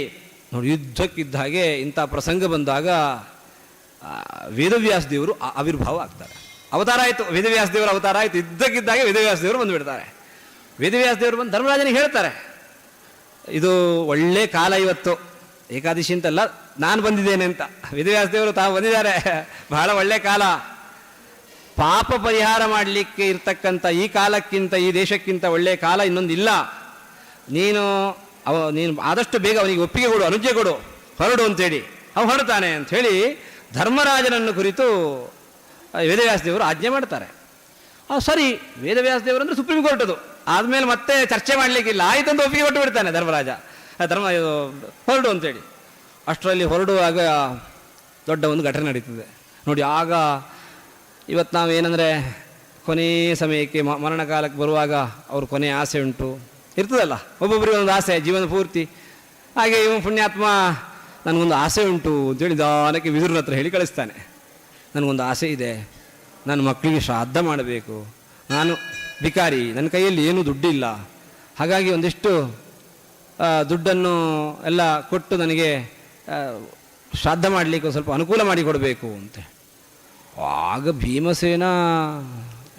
ನೋಡಿ, ಯುದ್ಧಕ್ಕಿದ್ದ ಹಾಗೆ ಇಂಥ ಪ್ರಸಂಗ ಬಂದಾಗ ವೇದವ್ಯಾಸ ದೇವರು ಆವಿರ್ಭಾವ ಆಗ್ತಾರೆ. ಅವತಾರ ಆಯಿತು, ವೇದವ್ಯಾಸ ದೇವರ ಅವತಾರ ಆಯಿತು. ಇದ್ದಕ್ಕಿದ್ದಾಗೆ ವೇದವ್ಯಾಸ ದೇವರು ಬಂದು ಬಿಡ್ತಾರೆ ವೇದವ್ಯಾಸ ದೇವರು ಬಂದು ಧರ್ಮರಾಜನಿಗೆ ಹೇಳ್ತಾರೆ. ಇದು ಒಳ್ಳೆ ಕಾಲ ಇವತ್ತು. ಏಕಾದಶಿ ಅಂತಲ್ಲ, ನಾನು ಬಂದಿದ್ದೇನೆ ಅಂತ. ವೇದವ್ಯಾಸ ದೇವರು ತಾವು ಬಂದಿದ್ದಾರೆ. ಬಹಳ ಒಳ್ಳೆ ಕಾಲ. ಪಾಪ ಪರಿಹಾರ ಮಾಡಲಿಕ್ಕೆ ಇರ್ತಕ್ಕಂಥ ಈ ಕಾಲಕ್ಕಿಂತ, ಈ ದೇಶಕ್ಕಿಂತ ಒಳ್ಳೆಯ ಕಾಲ ಇನ್ನೊಂದಿಲ್ಲ. ನೀನು ಅವ, ನೀನು ಆದಷ್ಟು ಬೇಗ ಅವನಿಗೆ ಒಪ್ಪಿಗೆ ಕೊಡು, ಅನುಜ್ಞೆ ಕೊಡು. ಹೊರಡು ಅಂತೇಳಿ. ಅವ ಹೊರಡ್ತಾನೆ ಅಂಥೇಳಿ ಧರ್ಮರಾಜನನ್ನು ಕುರಿತು ವೇದವ್ಯಾಸದೇವರು ವೇದವ್ಯಾಸ ದೇವರು ಆಜ್ಞೆ ಮಾಡ್ತಾರೆ. ಸರಿ ವೇದವ್ಯಾಸದೇವರು ಅಂದರೆ ಸುಪ್ರೀಂ ಕೋರ್ಟ್ ಅದು. ಆದಮೇಲೆ ಮತ್ತೆ ಚರ್ಚೆ ಮಾಡಲಿಕ್ಕಿಲ್ಲ. ಆಯಿತು ಅಂತ ಒಪ್ಪಿಗೆ ಕೊಟ್ಟು ಬಿಡ್ತಾನೆ ಧರ್ಮರಾಜ. ಧರ್ಮ ಇದು, ಹೊರಡು ಅಂತೇಳಿ. ಅಷ್ಟರಲ್ಲಿ ಹೊರಡುವಾಗ ದೊಡ್ಡ ಒಂದು ಘಟನೆ ನಡೀತದೆ. ನೋಡಿ ಆಗ ಇವತ್ತು ನಾವು ಏನಂದರೆ ಕೊನೆಯ ಸಮಯಕ್ಕೆ ಮ- ಮರಣ ಕಾಲಕ್ಕೆ ಬರುವಾಗ ಅವ್ರ ಕೊನೆಯ ಆಸೆ ಉಂಟು. ಇರ್ತದಲ್ಲ ಒಬ್ಬೊಬ್ಬರಿಗೆ ಒಂದು ಆಸೆ ಜೀವನ ಪೂರ್ತಿ. ಹಾಗೆ ಇವನು ಪುಣ್ಯಾತ್ಮ ನನಗೊಂದು ಆಸೆ ಉಂಟು ಅಂತೇಳಿ ದಾನಕ್ಕೆ ವಿದುರನ ಹತ್ರ ಹೇಳಿ ಕಳಿಸ್ತಾನೆ. ನನಗೊಂದು ಆಸೆ ಇದೆ ನನ್ನ ಮಕ್ಕಳಿಗೆ ಶ್ರಾದ್ದ ಮಾಡಬೇಕು. ನಾನು ಭಿಕಾರಿ ನನ್ನ ಕೈಯಲ್ಲಿ ಏನೂ ದುಡ್ಡಿಲ್ಲ. ಹಾಗಾಗಿ ಒಂದಿಷ್ಟು ದುಡ್ಡನ್ನು ಎಲ್ಲ ಕೊಟ್ಟು ನನಗೆ ಶ್ರಾದ್ದ ಮಾಡಲಿಕ್ಕೆ ಸ್ವಲ್ಪ ಅನುಕೂಲ ಮಾಡಿಕೊಡಬೇಕು ಅಂತ. ಆಗ ಭೀಮಸೇನ,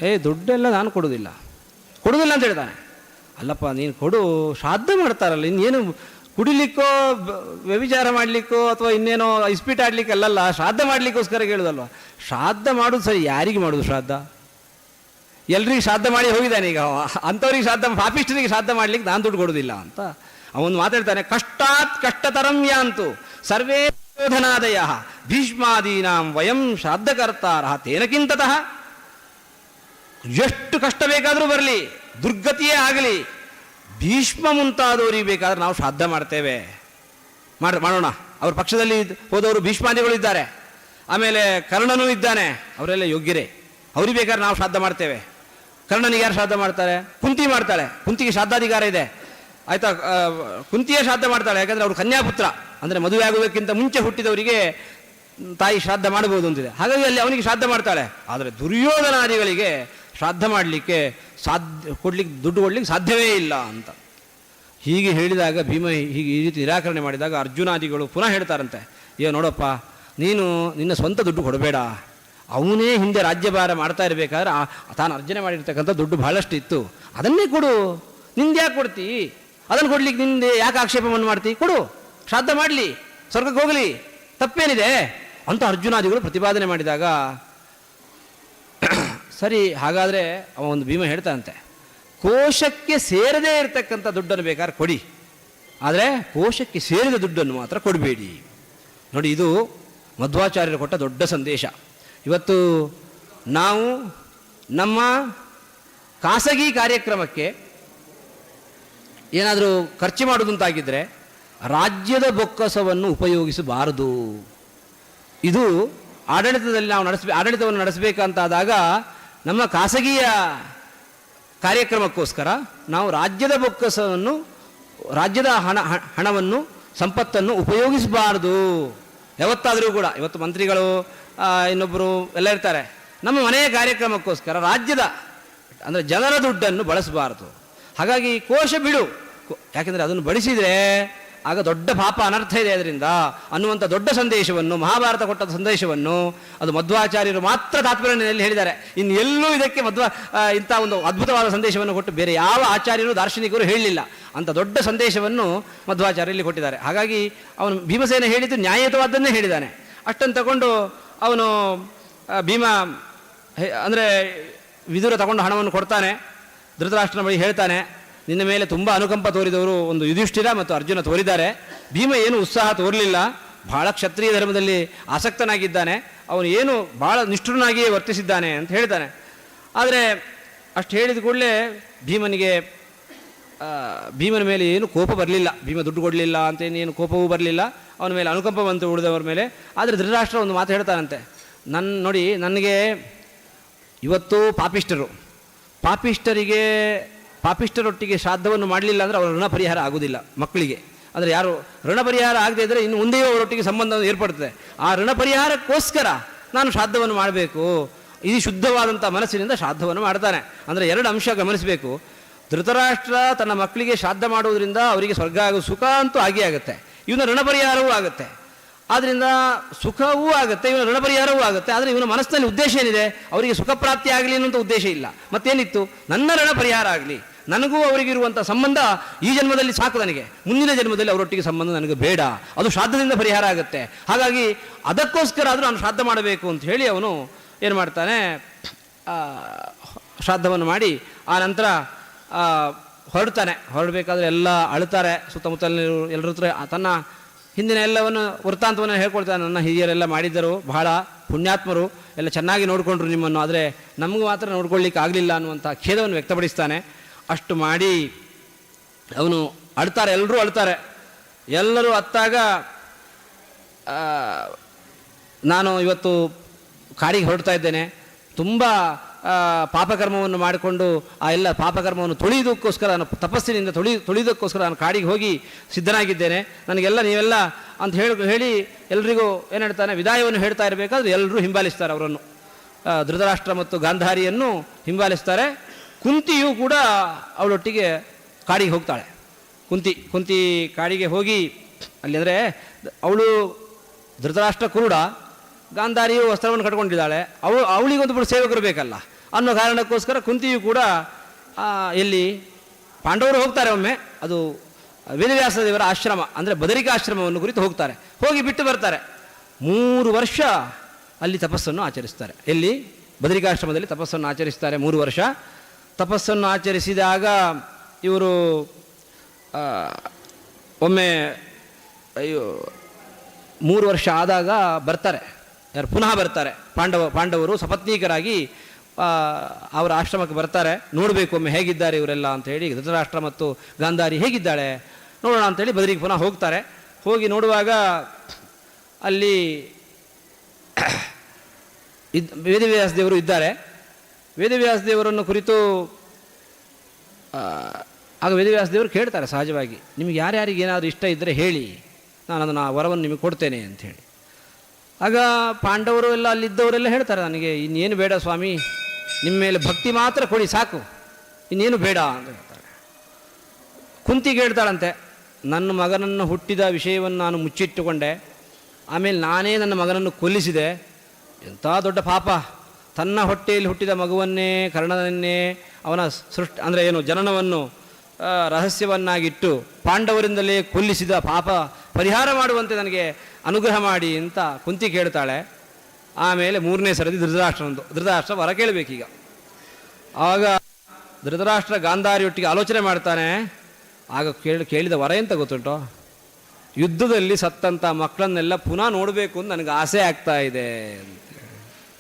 ಏ, ದುಡ್ಡೆಲ್ಲ ನಾನು ಕೊಡೋದಿಲ್ಲ. ಕೊಡೋದಿಲ್ಲ ಅಂತ ಹೇಳ್ತಾನೆ. ಅಲ್ಲಪ್ಪ, ನೀನು ಕೊಡು, ಶ್ರಾದ್ದ ಮಾಡ್ತಾರಲ್ಲ ಇನ್ನೇನು ಕುಡಿಲಿಕ್ಕೋ ವ್ಯವಿಚಾರ ಮಾಡಲಿಕ್ಕೋ, ಅಥವಾ ಇನ್ನೇನೋ ಇಸ್ಪೀಟ್ ಆಡಲಿಕ್ಕೆ ಅಲ್ಲಲ್ಲ ಶ್ರಾದ್ದ ಮಾಡಲಿಕ್ಕೋಸ್ಕರ ಕೇಳೋದಲ್ವ? ಶ್ರಾದ್ದ ಮಾಡೋದು ಸರಿ, ಯಾರಿಗೆ ಮಾಡೋದು ಶ್ರಾದ್ದ? ಎಲ್ರಿಗೆ ಶ್ರಾದ್ದ ಮಾಡಿ ಹೋಗಿದ್ದಾನೆ ಈಗ, ಅಂಥವ್ರಿಗೆ ಶ್ರಾದ್ದ ಪಾಪಿಷ್ಟರಿಗೆ ಶ್ರಾದ್ದ ಮಾಡ್ಲಿಕ್ಕೆ ನಾನು ದುಡ್ಡು ಕೊಡೋದಿಲ್ಲ ಅಂತ. ಅವನು ಮಾತಾಡ್ತಾನೆ, ಕಷ್ಟಾತ್ ಕಷ್ಟತರಂ ಯಾಂತು? ಸರ್ವೇ ಶೋಧನಾದಯ ಭೀಷ್ಮಾದೀನಾಂ ವಯಂ ಶ್ರಾದ್ದಕರ್ತಾರ ತೇನಕ್ಕಿಂತತಃ ಎಷ್ಟು ಕಷ್ಟ ಬೇಕಾದರೂ ಬರಲಿ, ದುರ್ಗತಿಯೇ ಆಗಲಿ, ಭೀಷ್ಮ ಮುಂತಾದವರಿಗೆ ಬೇಕಾದ್ರೆ ನಾವು ಶ್ರಾದ್ದ ಮಾಡ್ತೇವೆ. ಮಾಡ, ಮಾಡೋಣ. ಅವ್ರ ಪಕ್ಷದಲ್ಲಿ ಹೋದವರು ಭೀಷ್ಮಾದಿಗಳು ಇದ್ದಾರೆ. ಆಮೇಲೆ ಕರ್ಣನೂ ಇದ್ದಾನೆ, ಅವರೆಲ್ಲ ಯೋಗ್ಯರೇ. ಅವ್ರಿಗೆ ಬೇಕಾದ್ರೆ ನಾವು ಶ್ರಾದ್ದ ಮಾಡ್ತೇವೆ. ಕರ್ಣನಿಗೆ ಯಾರು ಶ್ರಾದ್ದ ಮಾಡ್ತಾರೆ? ಕುಂತಿ ಮಾಡ್ತಾಳೆ. ಕುಂತಿಗೆ ಶ್ರಾದ್ದಾಧಿಕಾರ ಇದೆ. ಆಯ್ತಾ ಕುಂತಿಯ ಶ್ರಾದ್ದ ಮಾಡ್ತಾಳೆ, ಯಾಕಂದ್ರೆ ಅವರು ಕನ್ಯಾಪುತ್ರ. ಅಂದರೆ ಮದುವೆ ಆಗುವುದಕ್ಕಿಂತ ಮುಂಚೆ ಹುಟ್ಟಿದವರಿಗೆ ತಾಯಿ ಶ್ರಾದ್ದ ಮಾಡಬಹುದು ಅಂತಿದೆ. ಹಾಗಾಗಿ ಅಲ್ಲಿ ಅವನಿಗೆ ಶ್ರಾದ್ದ ಮಾಡ್ತಾಳೆ. ಆದರೆ ದುರ್ಯೋಧನಾದಿಗಳಿಗೆ ಶ್ರಾದ್ದ ಮಾಡಲಿಕ್ಕೆ ಸಾಧ್ಯ, ಕೊಡ್ಲಿಕ್ಕೆ ದುಡ್ಡು ಕೊಡ್ಲಿಕ್ಕೆ ಸಾಧ್ಯವೇ ಇಲ್ಲ ಅಂತ. ಹೀಗೆ ಹೇಳಿದಾಗ ಭೀಮ ಹೀಗೆ ಈ ರೀತಿ ನಿರಾಕರಣೆ ಮಾಡಿದಾಗ ಅರ್ಜುನಾದಿಗಳು ಪುನಃ ಹೇಳ್ತಾರಂತೆ ಏ ನೋಡಪ್ಪ, ನೀನು ನಿನ್ನ ಸ್ವಂತ ದುಡ್ಡು ಕೊಡಬೇಡ. ಅವನೇ ಹಿಂದೆ ರಾಜ್ಯಭಾರ ಮಾಡ್ತಾ ಇರಬೇಕಾದ್ರೆ ತಾನು ಅರ್ಜನೆ ಮಾಡಿರ್ತಕ್ಕಂಥ ದುಡ್ಡು ಬಹಳಷ್ಟು ಇತ್ತು ಅದನ್ನೇ ಕೊಡು. ನಿಂದ್ಯಾಕೆ ಕೊಡ್ತಿ? ಅದನ್ನು ಕೊಡ್ಲಿಕ್ಕೆ ನಿಂದೆ ಯಾಕೆ ಆಕ್ಷೇಪವನ್ನು ಮಾಡ್ತಿ? ಕೊಡು. ಶ್ರಾದ್ದ ಮಾಡಲಿ. ಸ್ವರ್ಗಕ್ಕೆ ಹೋಗಲಿ. ತಪ್ಪೇನಿದೆ? ಅಂತ ಅರ್ಜುನಾದಿಗಳು ಪ್ರತಿಪಾದನೆ ಮಾಡಿದಾಗ, ಸರಿ, ಹಾಗಾದರೆ ಅವ ಒಂದು ಭೀಮ ಹೇಳ್ತಾನಂತೆ. ಕೋಶಕ್ಕೆ ಸೇರದೇ ಇರತಕ್ಕಂಥ ದುಡ್ಡನ್ನು ಬೇಕಾದ್ರೆ ಕೊಡಿ. ಆದರೆ ಕೋಶಕ್ಕೆ ಸೇರಿದ ದುಡ್ಡನ್ನು ಮಾತ್ರ ಕೊಡಬೇಡಿ. ನೋಡಿ, ಇದು ಮಧ್ವಾಚಾರ್ಯರು ಕೊಟ್ಟ ದೊಡ್ಡ ಸಂದೇಶ. ಇವತ್ತು ನಾವು ನಮ್ಮ ಖಾಸಗಿ ಕಾರ್ಯಕ್ರಮಕ್ಕೆ ಏನಾದರೂ ಖರ್ಚು ಮಾಡೋದಂತಾಗಿದ್ದರೆ ರಾಜ್ಯದ ಬೊಕ್ಕಸವನ್ನು ಉಪಯೋಗಿಸಬಾರದು. ಇದು ಆಡಳಿತದಲ್ಲಿ ನಾವು ನಡೆಸ ಆಡಳಿತವನ್ನು ನಡೆಸಬೇಕಂತಾದಾಗ ನಮ್ಮ ಖಾಸಗಿಯ ಕಾರ್ಯಕ್ರಮಕ್ಕೋಸ್ಕರ ನಾವು ರಾಜ್ಯದ ಬೊಕ್ಕಸವನ್ನು, ರಾಜ್ಯದ ಹಣ ಹಣವನ್ನು, ಸಂಪತ್ತನ್ನು ಉಪಯೋಗಿಸಬಾರದು. ಯಾವತ್ತಾದರೂ ಕೂಡ, ಇವತ್ತು ಮಂತ್ರಿಗಳು ಇನ್ನೊಬ್ಬರು ಎಲ್ಲ ಇರ್ತಾರೆ. ನಮ್ಮ ಮನೆಯ ಕಾರ್ಯಕ್ರಮಕ್ಕೋಸ್ಕರ ರಾಜ್ಯದ, ಅಂದರೆ ಜನರ ದುಡ್ಡನ್ನು ಬಳಸಬಾರದು. ಹಾಗಾಗಿ ಕೋಶ ಬಿಡು. ಯಾಕೆಂದರೆ ಅದನ್ನು ಬಡಿಸಿದರೆ ಆಗ ದೊಡ್ಡ ಪಾಪ ಅನರ್ಥ ಇದೆ ಅದರಿಂದ ಅನ್ನುವಂಥ ದೊಡ್ಡ ಸಂದೇಶವನ್ನು, ಮಹಾಭಾರತ ಕೊಟ್ಟ ಸಂದೇಶವನ್ನು ಅದು ಮಧ್ವಾಚಾರ್ಯರು ಮಾತ್ರ ತಾತ್ಪರ್ಯದಲ್ಲಿ ಹೇಳಿದ್ದಾರೆ. ಇನ್ನು ಎಲ್ಲೂ ಇದಕ್ಕೆ ಮಧ್ವ ಇಂಥ ಒಂದು ಅದ್ಭುತವಾದ ಸಂದೇಶವನ್ನು ಕೊಟ್ಟು ಬೇರೆ ಯಾವ ಆಚಾರ್ಯರು ದಾರ್ಶನಿಕರು ಹೇಳಲಿಲ್ಲ ಅಂಥ ದೊಡ್ಡ ಸಂದೇಶವನ್ನು ಮಧ್ವಾಚಾರ್ಯಲ್ಲಿ ಕೊಟ್ಟಿದ್ದಾರೆ. ಹಾಗಾಗಿ ಅವನು ಭೀಮಸೇನ ಹೇಳಿದ್ದು ನ್ಯಾಯಯುತವಾದ್ದನ್ನೇ ಹೇಳಿದ್ದಾನೆ. ಅಷ್ಟನ್ನು ತಗೊಂಡು ಅವನು ಭೀಮ ಅಂದರೆ ವಿದುರ ತಗೊಂಡು ಹಣವನ್ನು ಕೊಡ್ತಾನೆ. ಧೃತರಾಷ್ಟ್ರನ ಬಳಿ ಹೇಳ್ತಾನೆ, ನಿನ್ನ ಮೇಲೆ ತುಂಬ ಅನುಕಂಪ ತೋರಿದವರು ಒಂದು ಯುಧಿಷ್ಠಿರ ಮತ್ತು ಅರ್ಜುನ ತೋರಿದ್ದಾರೆ. ಭೀಮ ಏನು ಉತ್ಸಾಹ ತೋರಲಿಲ್ಲ. ಬಹಳ ಕ್ಷತ್ರಿಯ ಧರ್ಮದಲ್ಲಿ ಆಸಕ್ತನಾಗಿದ್ದಾನೆ. ಅವನು ಏನು ಭಾಳ ನಿಷ್ಠುರನಾಗಿಯೇ ವರ್ತಿಸಿದ್ದಾನೆ ಅಂತ ಹೇಳ್ತಾನೆ. ಆದರೆ ಅಷ್ಟು ಹೇಳಿದ ಕೂಡಲೇ ಭೀಮನಿಗೆ ಭೀಮನ ಮೇಲೆ ಏನು ಕೋಪ ಬರಲಿಲ್ಲ. ಭೀಮ ದುಡ್ಡು ಕೊಡಲಿಲ್ಲ ಅಂತ ಏನು ಕೋಪವೂ ಬರಲಿಲ್ಲ. ಅವನ ಮೇಲೆ ಅನುಕಂಪ ಬಂತು ಉಳಿದವರ ಮೇಲೆ. ಆದರೆ ಧೃತರಾಷ್ಟ್ರ ಒಂದು ಮಾತು ಹೇಳ್ತಾನಂತೆ ನನ್ನ ನೋಡಿ, ನನಗೆ ಇವತ್ತು ಪಾಪಿಷ್ಟರು ಪಾಪಿಷ್ಟರಿಗೆ ಪಾಪಿಷ್ಟರೊಟ್ಟಿಗೆ ಶ್ರಾದ್ದವನ್ನು ಮಾಡಲಿಲ್ಲ ಅಂದರೆ ಅವರ ಋಣ ಪರಿಹಾರ ಆಗುವುದಿಲ್ಲ ಮಕ್ಕಳಿಗೆ. ಅಂದರೆ ಯಾರು ಋಣ ಪರಿಹಾರ ಆಗದೇ ಇದ್ದರೆ ಇನ್ನು ಮುಂದೆಯೂ ಅವರೊಟ್ಟಿಗೆ ಸಂಬಂಧ ಏರ್ಪಡುತ್ತದೆ. ಆ ಋಣ ಪರಿಹಾರಕ್ಕೋಸ್ಕರ ನಾನು ಶ್ರಾದ್ದವನ್ನು ಮಾಡಬೇಕು. ಇದು ಶುದ್ಧವಾದಂಥ ಮನಸ್ಸಿನಿಂದ ಶ್ರಾದ್ದವನ್ನು ಮಾಡ್ತಾನೆ. ಅಂದರೆ ಎರಡು ಅಂಶ ಗಮನಿಸಬೇಕು. ಧೃತರಾಷ್ಟ್ರ ತನ್ನ ಮಕ್ಕಳಿಗೆ ಶ್ರಾದ್ದ ಮಾಡುವುದರಿಂದ ಅವರಿಗೆ ಸ್ವರ್ಗ ಆಗೋ, ಸುಖ ಅಂತೂ ಆಗಿಯೇ ಆಗುತ್ತೆ. ಇವನ ಋಣ ಪರಿಹಾರವೂ ಆಗುತ್ತೆ. ಆದ್ದರಿಂದ ಸುಖವೂ ಆಗುತ್ತೆ, ಇವನ ಋಣ ಪರಿಹಾರವೂ ಆಗುತ್ತೆ, ಆದರೆ ಇವನ ಮನಸ್ಸಿನಲ್ಲಿ ಉದ್ದೇಶ ಏನಿದೆ? ಅವರಿಗೆ ಸುಖ ಪ್ರಾಪ್ತಿ ಆಗಲಿ ಅನ್ನುವಂಥ ಉದ್ದೇಶ ಇಲ್ಲ. ಮತ್ತೇನಿತ್ತು? ನನ್ನ ಋಣ ಪರಿಹಾರ ಆಗಲಿ. ನನಗೂ ಅವರಿಗಿರುವಂಥ ಸಂಬಂಧ ಈ ಜನ್ಮದಲ್ಲಿ ಸಾಕು ನನಗೆ. ಮುಂದಿನ ಜನ್ಮದಲ್ಲಿ ಅವರೊಟ್ಟಿಗೆ ಸಂಬಂಧ ನನಗೆ ಬೇಡ. ಅದು ಶ್ರಾದ್ದದಿಂದ ಪರಿಹಾರ ಆಗುತ್ತೆ. ಹಾಗಾಗಿ ಅದಕ್ಕೋಸ್ಕರ ಆದರೂ ನಾನು ಶ್ರಾದ್ದ ಮಾಡಬೇಕು ಅಂತ ಹೇಳಿ ಅವನು ಏನು ಮಾಡ್ತಾನೆ ಶ್ರಾದ್ದವನ್ನು ಮಾಡಿ, ಆ ನಂತರ ಹೊರಡ್ತಾನೆ. ಹೊರಡಬೇಕಾದ್ರೆ ಎಲ್ಲ ಅಳ್ತಾರೆ ಸುತ್ತಮುತ್ತಲಿನ ಎಲ್ಲರ ಹತ್ರ ತನ್ನ ಹಿಂದಿನ ಎಲ್ಲವನ್ನು ವೃತ್ತಾಂತವನ್ನು ಹೇಳ್ಕೊಳ್ತಾನೆ ನನ್ನ ಹಿರಿಯರೆಲ್ಲ ಮಾಡಿದ್ದರು. ಬಹಳ ಪುಣ್ಯಾತ್ಮರು. ಎಲ್ಲ ಚೆನ್ನಾಗಿ ನೋಡಿಕೊಂಡ್ರು ನಿಮ್ಮನ್ನು. ಆದರೆ ನಮಗೂ ಮಾತ್ರ ನೋಡ್ಕೊಳ್ಳಿಕ್ಕೆ ಆಗಲಿಲ್ಲ ಅನ್ನುವಂಥ ಖೇದವನ್ನು ವ್ಯಕ್ತಪಡಿಸ್ತಾನೆ. ಅಷ್ಟು ಮಾಡಿ ಅವನು ಅಳ್ತಾರೆ. ಎಲ್ಲರೂ ಅಳ್ತಾರೆ. ಎಲ್ಲರೂ ಅತ್ತಾಗ ನಾನು ಇವತ್ತು ಕಾಡಿಗೆ ಹೊರಡ್ತಾ ಇದ್ದೇನೆ. ತುಂಬ ಪಾಪಕರ್ಮವನ್ನು ಮಾಡಿಕೊಂಡು ಆ ಎಲ್ಲ ಪಾಪಕರ್ಮವನ್ನು ತೊಳೆಯೋದಕ್ಕೋಸ್ಕರ ನಾನು ತಪಸ್ಸಿನಿಂದ ತೊಳಿ ತೊಳೆಯೋದಕ್ಕೋಸ್ಕರ ನಾನು ಕಾಡಿಗೆ ಹೋಗಿ ಸಿದ್ಧನಾಗಿದ್ದೇನೆ. ನನಗೆಲ್ಲ ನೀವೆಲ್ಲ ಅಂತ ಹೇಳಿ ಹೇಳಿ ಎಲ್ರಿಗೂ ಏನು ಹೇಳ್ತಾನೆ, ವಿದಾಯವನ್ನು ಹೇಳ್ತಾ ಇರಬೇಕಾದ್ರೆ ಎಲ್ಲರೂ ಹಿಂಬಾಲಿಸ್ತಾರೆ ಅವರನ್ನು. ಧೃತರಾಷ್ಟ್ರ ಮತ್ತು ಗಾಂಧಾರಿಯನ್ನು ಹಿಂಬಾಲಿಸ್ತಾರೆ. ಕುಂತಿಯೂ ಕೂಡ ಅವಳೊಟ್ಟಿಗೆ ಕಾಡಿಗೆ ಹೋಗ್ತಾಳೆ. ಕುಂತಿ ಕುಂತಿ ಕಾಡಿಗೆ ಹೋಗಿ, ಅಲ್ಲಿ ಅಂದರೆ ಅವಳು ಧೃತರಾಷ್ಟ್ರ ಕುರುಡ, ಗಾಂಧಾರಿಯು ವಸ್ತ್ರವನ್ನು ಕಟ್ಕೊಂಡಿದ್ದಾಳೆ. ಅವಳು, ಅವಳಿಗೊಂದು ಸೇವಕರು ಬೇಕಲ್ಲ. ಅನ್ನೋ ಕಾರಣಕ್ಕೋಸ್ಕರ ಕುಂತಿಯು ಕೂಡ ಆ, ಎಲ್ಲಿ ಪಾಂಡವರು ಹೋಗ್ತಾರೆ ಒಮ್ಮೆ. ಅದು ವೇದವ್ಯಾಸ ದೇವರ ಆಶ್ರಮ ಅಂದರೆ ಬದರಿಕಾ ಆಶ್ರಮವನ್ನು ಕುರಿತು ಹೋಗ್ತಾರೆ. ಹೋಗಿ ಬಿಟ್ಟು ಬರ್ತಾರೆ. ಮೂರು ವರ್ಷ ಅಲ್ಲಿ ತಪಸ್ಸನ್ನು ಆಚರಿಸ್ತಾರೆ. ಎಲ್ಲಿ? ಬದರಿಕಾಶ್ರಮದಲ್ಲಿ ತಪಸ್ಸನ್ನು ಆಚರಿಸ್ತಾರೆ ಮೂರು ವರ್ಷ. ತಪಸ್ಸನ್ನು ಆಚರಿಸಿದಾಗ ಇವರು ಒಮ್ಮೆ ಅಯ್ಯೋ ಮೂರು ವರ್ಷ ಆದಾಗ ಬರ್ತಾರೆ. ಯಾರು? ಪುನಃ ಬರ್ತಾರೆ. ಪಾಂಡವ ಪಾಂಡವರು ಸಪತ್ನೀಕರಾಗಿ ಅವರ ಆಶ್ರಮಕ್ಕೆ ಬರ್ತಾರೆ. ನೋಡಬೇಕು ಒಮ್ಮೆ ಹೇಗಿದ್ದಾರೆ ಇವರೆಲ್ಲ ಅಂತ ಹೇಳಿ ಧೃತರಾಷ್ಟ್ರ ಮತ್ತು ಗಾಂಧಾರಿ ಹೇಗಿದ್ದಾಳೆ, ನೋಡೋಣ ಅಂತೇಳಿ ಬದರಿಗೆ ಪುನಃ ಹೋಗ್ತಾರೆ. ಹೋಗಿ ನೋಡುವಾಗ ಅಲ್ಲಿ ಇದ್, ವೇದವ್ಯಾಸ ದೇವರು ಇದ್ದಾರೆ. ವೇದವ್ಯಾಸ ದೇವರನ್ನು ಕುರಿತು ಆಗ ವೇದವ್ಯಾಸ ದೇವರು ಕೇಳ್ತಾರೆ ಸಹಜವಾಗಿ, ನಿಮಗೆ ಯಾರ್ಯಾರಿಗೆ ಏನಾದರೂ ಇಷ್ಟ ಇದ್ದರೆ ಹೇಳಿ ನಾನು ಅದನ್ನು ಆ ವರವನ್ನು ನಿಮಗೆ ಕೊಡ್ತೇನೆ ಅಂಥೇಳಿ ಆಗ ಪಾಂಡವರು ಎಲ್ಲ ಅಲ್ಲಿದ್ದವರೆಲ್ಲ ಹೇಳ್ತಾರೆ, ನನಗೆ ಇನ್ನೇನು ಬೇಡ ಸ್ವಾಮಿ ನಿಮ್ಮ ಮೇಲೆ ಭಕ್ತಿ ಮಾತ್ರ ಕೊಡಿ, ಸಾಕು. ಇನ್ನೇನು ಬೇಡ ಅಂತ ಹೇಳ್ತಾರೆ. ಕುಂತಿ ಹೇಳ್ತಾಳಂತೆ, ನನ್ನ ಮಗನನ್ನು ಹುಟ್ಟಿದ ವಿಷಯವನ್ನು ನಾನು ಮುಚ್ಚಿಟ್ಟುಕೊಂಡೆ, ಆಮೇಲೆ ನಾನೇ ನನ್ನ ಮಗನನ್ನು ಕೊಲ್ಲಿಸಿದೆ. ಎಂಥ ದೊಡ್ಡ ಪಾಪ. ತನ್ನ ಹೊಟ್ಟೆಯಲ್ಲಿ ಹುಟ್ಟಿದ ಮಗುವನ್ನೇ, ಕರ್ಣನನ್ನೇ, ಅವನ ಸೃಷ್ಟಿ, ಅಂದರೆ ಏನು, ಜನನವನ್ನು ರಹಸ್ಯವನ್ನಾಗಿಟ್ಟು ಪಾಂಡವರಿಂದಲೇ ಕೊಲ್ಲಿಸಿದ ಪಾಪ ಪರಿಹಾರ ಮಾಡುವಂತೆ ನನಗೆ ಅನುಗ್ರಹ ಮಾಡಿ ಅಂತ ಕುಂತಿ ಕೇಳ್ತಾಳೆ. ಆಮೇಲೆ ಮೂರನೇ ಸರದಿ ಧೃತರಾಷ್ಟ್ರನಂದು ಧೃತರಾಷ್ಟ್ರ ವರ ಕೇಳಬೇಕೀಗ. ಆಗ ಧೃತರಾಷ್ಟ್ರ ಗಾಂಧಾರಿಯೊಟ್ಟಿಗೆ ಆಲೋಚನೆ ಮಾಡ್ತಾನೆ. ಆಗ ಕೇಳಿ, ಕೇಳಿದ ವರ ಎಂತ ಗೊತ್ತುಂಟು? ಯುದ್ಧದಲ್ಲಿ ಸತ್ತಂಥ ಮಕ್ಕಳನ್ನೆಲ್ಲ ಪುನಃ ನೋಡಬೇಕು ಅಂತ ನನಗೆ ಆಸೆ ಆಗ್ತಾ ಇದೆ.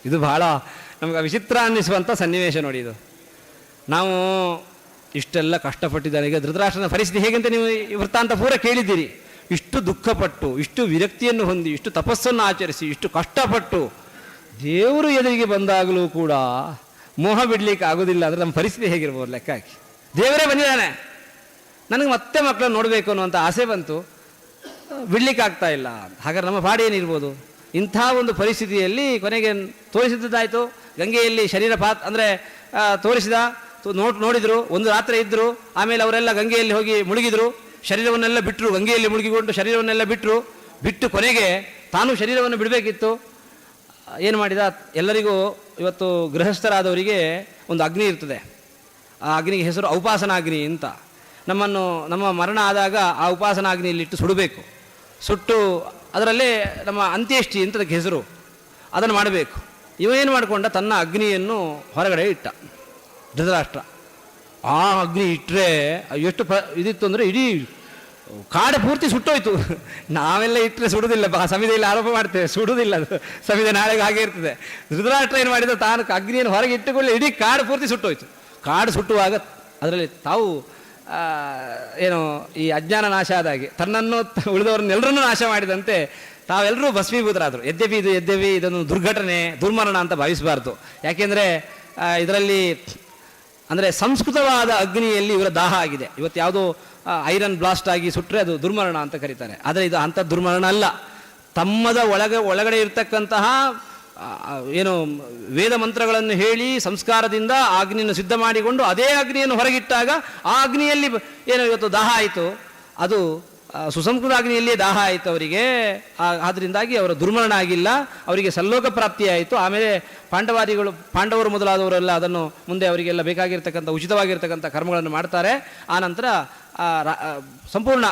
ಇದು ಬಹಳ ನಮ್ಗೆ ವಿಚಿತ್ರ ಅನ್ನಿಸುವಂಥ ಸನ್ನಿವೇಶ ನೋಡಿ ಇದು. ನಾವು ಇಷ್ಟೆಲ್ಲ ಕಷ್ಟಪಟ್ಟಿದ್ದಾನೆ ಈಗ ಧೃತರಾಷ್ಟ್ರನ ಪರಿಸ್ಥಿತಿ ಹೇಗಂತ ನೀವು ವೃತ್ತಾಂತ ಪೂರ ಕೇಳಿದ್ದೀರಿ. ಇಷ್ಟು ದುಃಖಪಟ್ಟು, ಇಷ್ಟು ವಿರಕ್ತಿಯನ್ನು ಹೊಂದಿ, ಇಷ್ಟು ತಪಸ್ಸನ್ನು ಆಚರಿಸಿ, ಇಷ್ಟು ಕಷ್ಟಪಟ್ಟು ದೇವರು ಎದುರಿಗೆ ಬಂದಾಗಲೂ ಕೂಡ ಮೋಹ ಬಿಡ್ಲಿಕ್ಕೆ ಆಗೋದಿಲ್ಲ ಅಂದರೆ ನಮ್ಮ ಪರಿಸ್ಥಿತಿ ಹೇಗಿರ್ಬೋದು ಲೆಕ್ಕ ಹಾಕಿ ದೇವರೇ ಬಂದಿದ್ದಾನೆ. ನನಗೆ ಮತ್ತೆ ಮಕ್ಕಳನ್ನು ನೋಡಬೇಕು ಅನ್ನುವಂಥ ಆಸೆ ಬಂತು. ಬಿಡ್ಲಿಕ್ಕೆ ಆಗ್ತಾ ಇಲ್ಲ. ಹಾಗಾದ್ರೆ ನಮ್ಮ ಏನಿರ್ಬೋದು? ಇಂಥ ಒಂದು ಪರಿಸ್ಥಿತಿಯಲ್ಲಿ ಕೊನೆಗೆ ತೋರಿಸಿದ್ದಾಯಿತು ಗಂಗೆಯಲ್ಲಿ ಶರೀರ ಪಾತ್ ಅಂದರೆ ತೋರಿಸಿದ ನೋಟ್ ನೋಡ್ ನೋಡಿದರು, ಒಂದು ರಾತ್ರಿ ಇದ್ದರು ಆಮೇಲೆ ಅವರೆಲ್ಲ ಗಂಗೆಯಲ್ಲಿ ಹೋಗಿ ಮುಳುಗಿದ್ರು. ಶರೀರವನ್ನೆಲ್ಲ ಬಿಟ್ಟರು ಗಂಗೆಯಲ್ಲಿ ಮುಳುಗಿಕೊಂಡು ಶರೀರವನ್ನೆಲ್ಲ ಬಿಟ್ಟರು ಬಿಟ್ಟು ಕೊನೆಗೆ ತಾನು ಶರೀರವನ್ನು ಬಿಡಬೇಕಿತ್ತು. ಏನು ಮಾಡಿದ? ಎಲ್ಲರಿಗೂ ಇವತ್ತು ಗೃಹಸ್ಥರಾದವರಿಗೆ ಒಂದು ಅಗ್ನಿ ಇರ್ತದೆ. ಆ ಅಗ್ನಿಗೆ ಹೆಸರು ಔಪಾಸನಾಗ್ನಿ ಅಂತ. ನಮ್ಮನ್ನು, ನಮ್ಮ ಮರಣ ಆದಾಗ ಆ ಉಪಾಸನಾಗ್ನಿಯಲ್ಲಿಟ್ಟು ಸುಡಬೇಕು. ಸುಟ್ಟು ಅದರಲ್ಲೇ ನಮ್ಮ ಅಂತ್ಯೇಷ್ಟಿ ಅಂತ ಅದಕ್ಕೆ ಹೆಸರು. ಅದನ್ನು ಮಾಡಬೇಕು. ಇವ ಏನು ಮಾಡಿಕೊಂಡ? ತನ್ನ ಅಗ್ನಿಯನ್ನು ಹೊರಗಡೆ ಇಟ್ಟ. ಧೃತರಾಷ್ಟ್ರ. ಆ ಅಗ್ನಿ ಇಟ್ಟರೆ ಎಷ್ಟು ಪ ಇದಿತ್ತು ಅಂದರೆ ಇಡೀ ಕಾಡು ಪೂರ್ತಿ ಸುಟ್ಟೋಯ್ತು. ನಾವೆಲ್ಲ ಇಟ್ಟರೆ ಸುಡುದಿಲ್ಲ ಬಾ ಸಮಿತಿಯಲ್ಲಿ ಆರೋಪ ಮಾಡ್ತೇವೆ, ಸುಡುದಿಲ್ಲ ಅದು. ಸಮಿತಿ ನಾಳೆಗೆ ಹಾಗೆ ಇರ್ತದೆ. ಧೃತರಾಷ್ಟ್ರ ಏನು ಮಾಡಿದ ತಾನು ಅಗ್ನಿಯನ್ನು ಹೊರಗೆ ಇಟ್ಟುಕೊಳ್ಳಿ, ಇಡೀ ಕಾಡು ಪೂರ್ತಿ ಸುಟ್ಟೋಯ್ತು. ಕಾಡು ಸುಟ್ಟುವಾಗ ಅದರಲ್ಲಿ ತಾವು ಏನು, ಈ ಅಜ್ಞಾನ ನಾಶ ಆದಾಗಿ ತನ್ನನ್ನು ಉಳಿದವರನ್ನ ಉಳಿದವರನ್ನೆಲ್ಲರನ್ನೂ ನಾಶ ಮಾಡಿದಂತೆ ತಾವೆಲ್ಲರೂ ಭಸ್ಮೀಭೂತರಾದರು. ಯದ್ಯಪಿ ಇದು ಯದ್ಯಪಿ ಇದನ್ನು ದುರ್ಘಟನೆ, ದುರ್ಮರಣ ಅಂತ ಭಾವಿಸಬಾರ್ದು. ಯಾಕೆಂದರೆ ಇದರಲ್ಲಿ, ಅಂದರೆ ಸಂಸ್ಕೃತವಾದ ಅಗ್ನಿಯಲ್ಲಿ ಇವರ ದಾಹ ಆಗಿದೆ. ಇವತ್ತು ಯಾವುದೋ ಐರನ್ ಬ್ಲಾಸ್ಟ್ ಆಗಿ ಸುಟ್ಟರೆ ಅದು ದುರ್ಮರಣ ಅಂತ ಕರೀತಾರೆ. ಆದರೆ ಇದು ಅಂಥ ದುರ್ಮರಣ ಅಲ್ಲ. ತಮ್ಮದ ಒಳಗೆ, ಒಳಗಡೆ ಇರತಕ್ಕಂತಹ ಏನು ವೇದ ಮಂತ್ರಗಳನ್ನು ಹೇಳಿ ಸಂಸ್ಕಾರದಿಂದ ಅಗ್ನಿಯನ್ನು ಸಿದ್ಧ ಮಾಡಿಕೊಂಡು ಅದೇ ಅಗ್ನಿಯನ್ನು ಹೊರಗಿಟ್ಟಾಗ ಆ ಅಗ್ನಿಯಲ್ಲಿ ಏನು ಇವತ್ತು ದಾಹ ಆಯಿತು. ಅದು ಸುಸಂಸ್ಕೃತ ಅಗ್ನಿಯಲ್ಲಿಯೇ ದಾಹ ಆಯಿತು ಅವರಿಗೆ. ಆದ್ದರಿಂದಾಗಿ ಅವರು ದುರ್ಮರಣ ಆಗಿಲ್ಲ. ಅವರಿಗೆ ಸಲ್ಲೋಕ ಪ್ರಾಪ್ತಿಯಾಯಿತು ಆಮೇಲೆ ಪಾಂಡವಾದಿಗಳು, ಪಾಂಡವರು ಮೊದಲಾದವರೆಲ್ಲ ಅದನ್ನು ಮುಂದೆ ಅವರಿಗೆಲ್ಲ ಬೇಕಾಗಿರ್ತಕ್ಕಂಥ, ಉಚಿತವಾಗಿರ್ತಕ್ಕಂಥ ಕರ್ಮಗಳನ್ನು ಮಾಡ್ತಾರೆ. ಆ ನಂತರ ಸಂಪೂರ್ಣ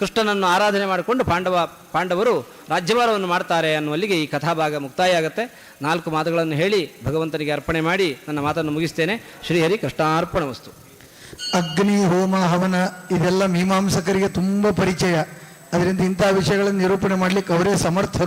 ಕೃಷ್ಣನನ್ನು ಆರಾಧನೆ ಮಾಡಿಕೊಂಡು ಪಾಂಡವ, ಪಾಂಡವರು ರಾಜ್ಯಭಾರವನ್ನು ಮಾಡ್ತಾರೆ ಅನ್ನುವಲ್ಲಿಗೆ ಈ ಕಥಾಭಾಗ ಮುಕ್ತಾಯ ಆಗುತ್ತೆ. ನಾಲ್ಕು ಮಾತುಗಳನ್ನು ಹೇಳಿ ಭಗವಂತನಿಗೆ ಅರ್ಪಣೆ ಮಾಡಿ ನನ್ನ ಮಾತನ್ನು ಮುಗಿಸ್ತೇನೆ. ಶ್ರೀಹರಿ ಕೃಷ್ಣಾರ್ಪಣ ವಸ್ತು. ಅಗ್ನಿ, ಹೋಮ, ಹವನ, ಇದೆಲ್ಲ ಮೀಮಾಂಸಕರಿಗೆ ತುಂಬ ಪರಿಚಯ. ಅದರಿಂದ ಇಂಥ ವಿಷಯಗಳನ್ನು ನಿರೂಪಣೆ ಮಾಡಲಿಕ್ಕೆ ಅವರೇ ಸಮರ್ಥರು.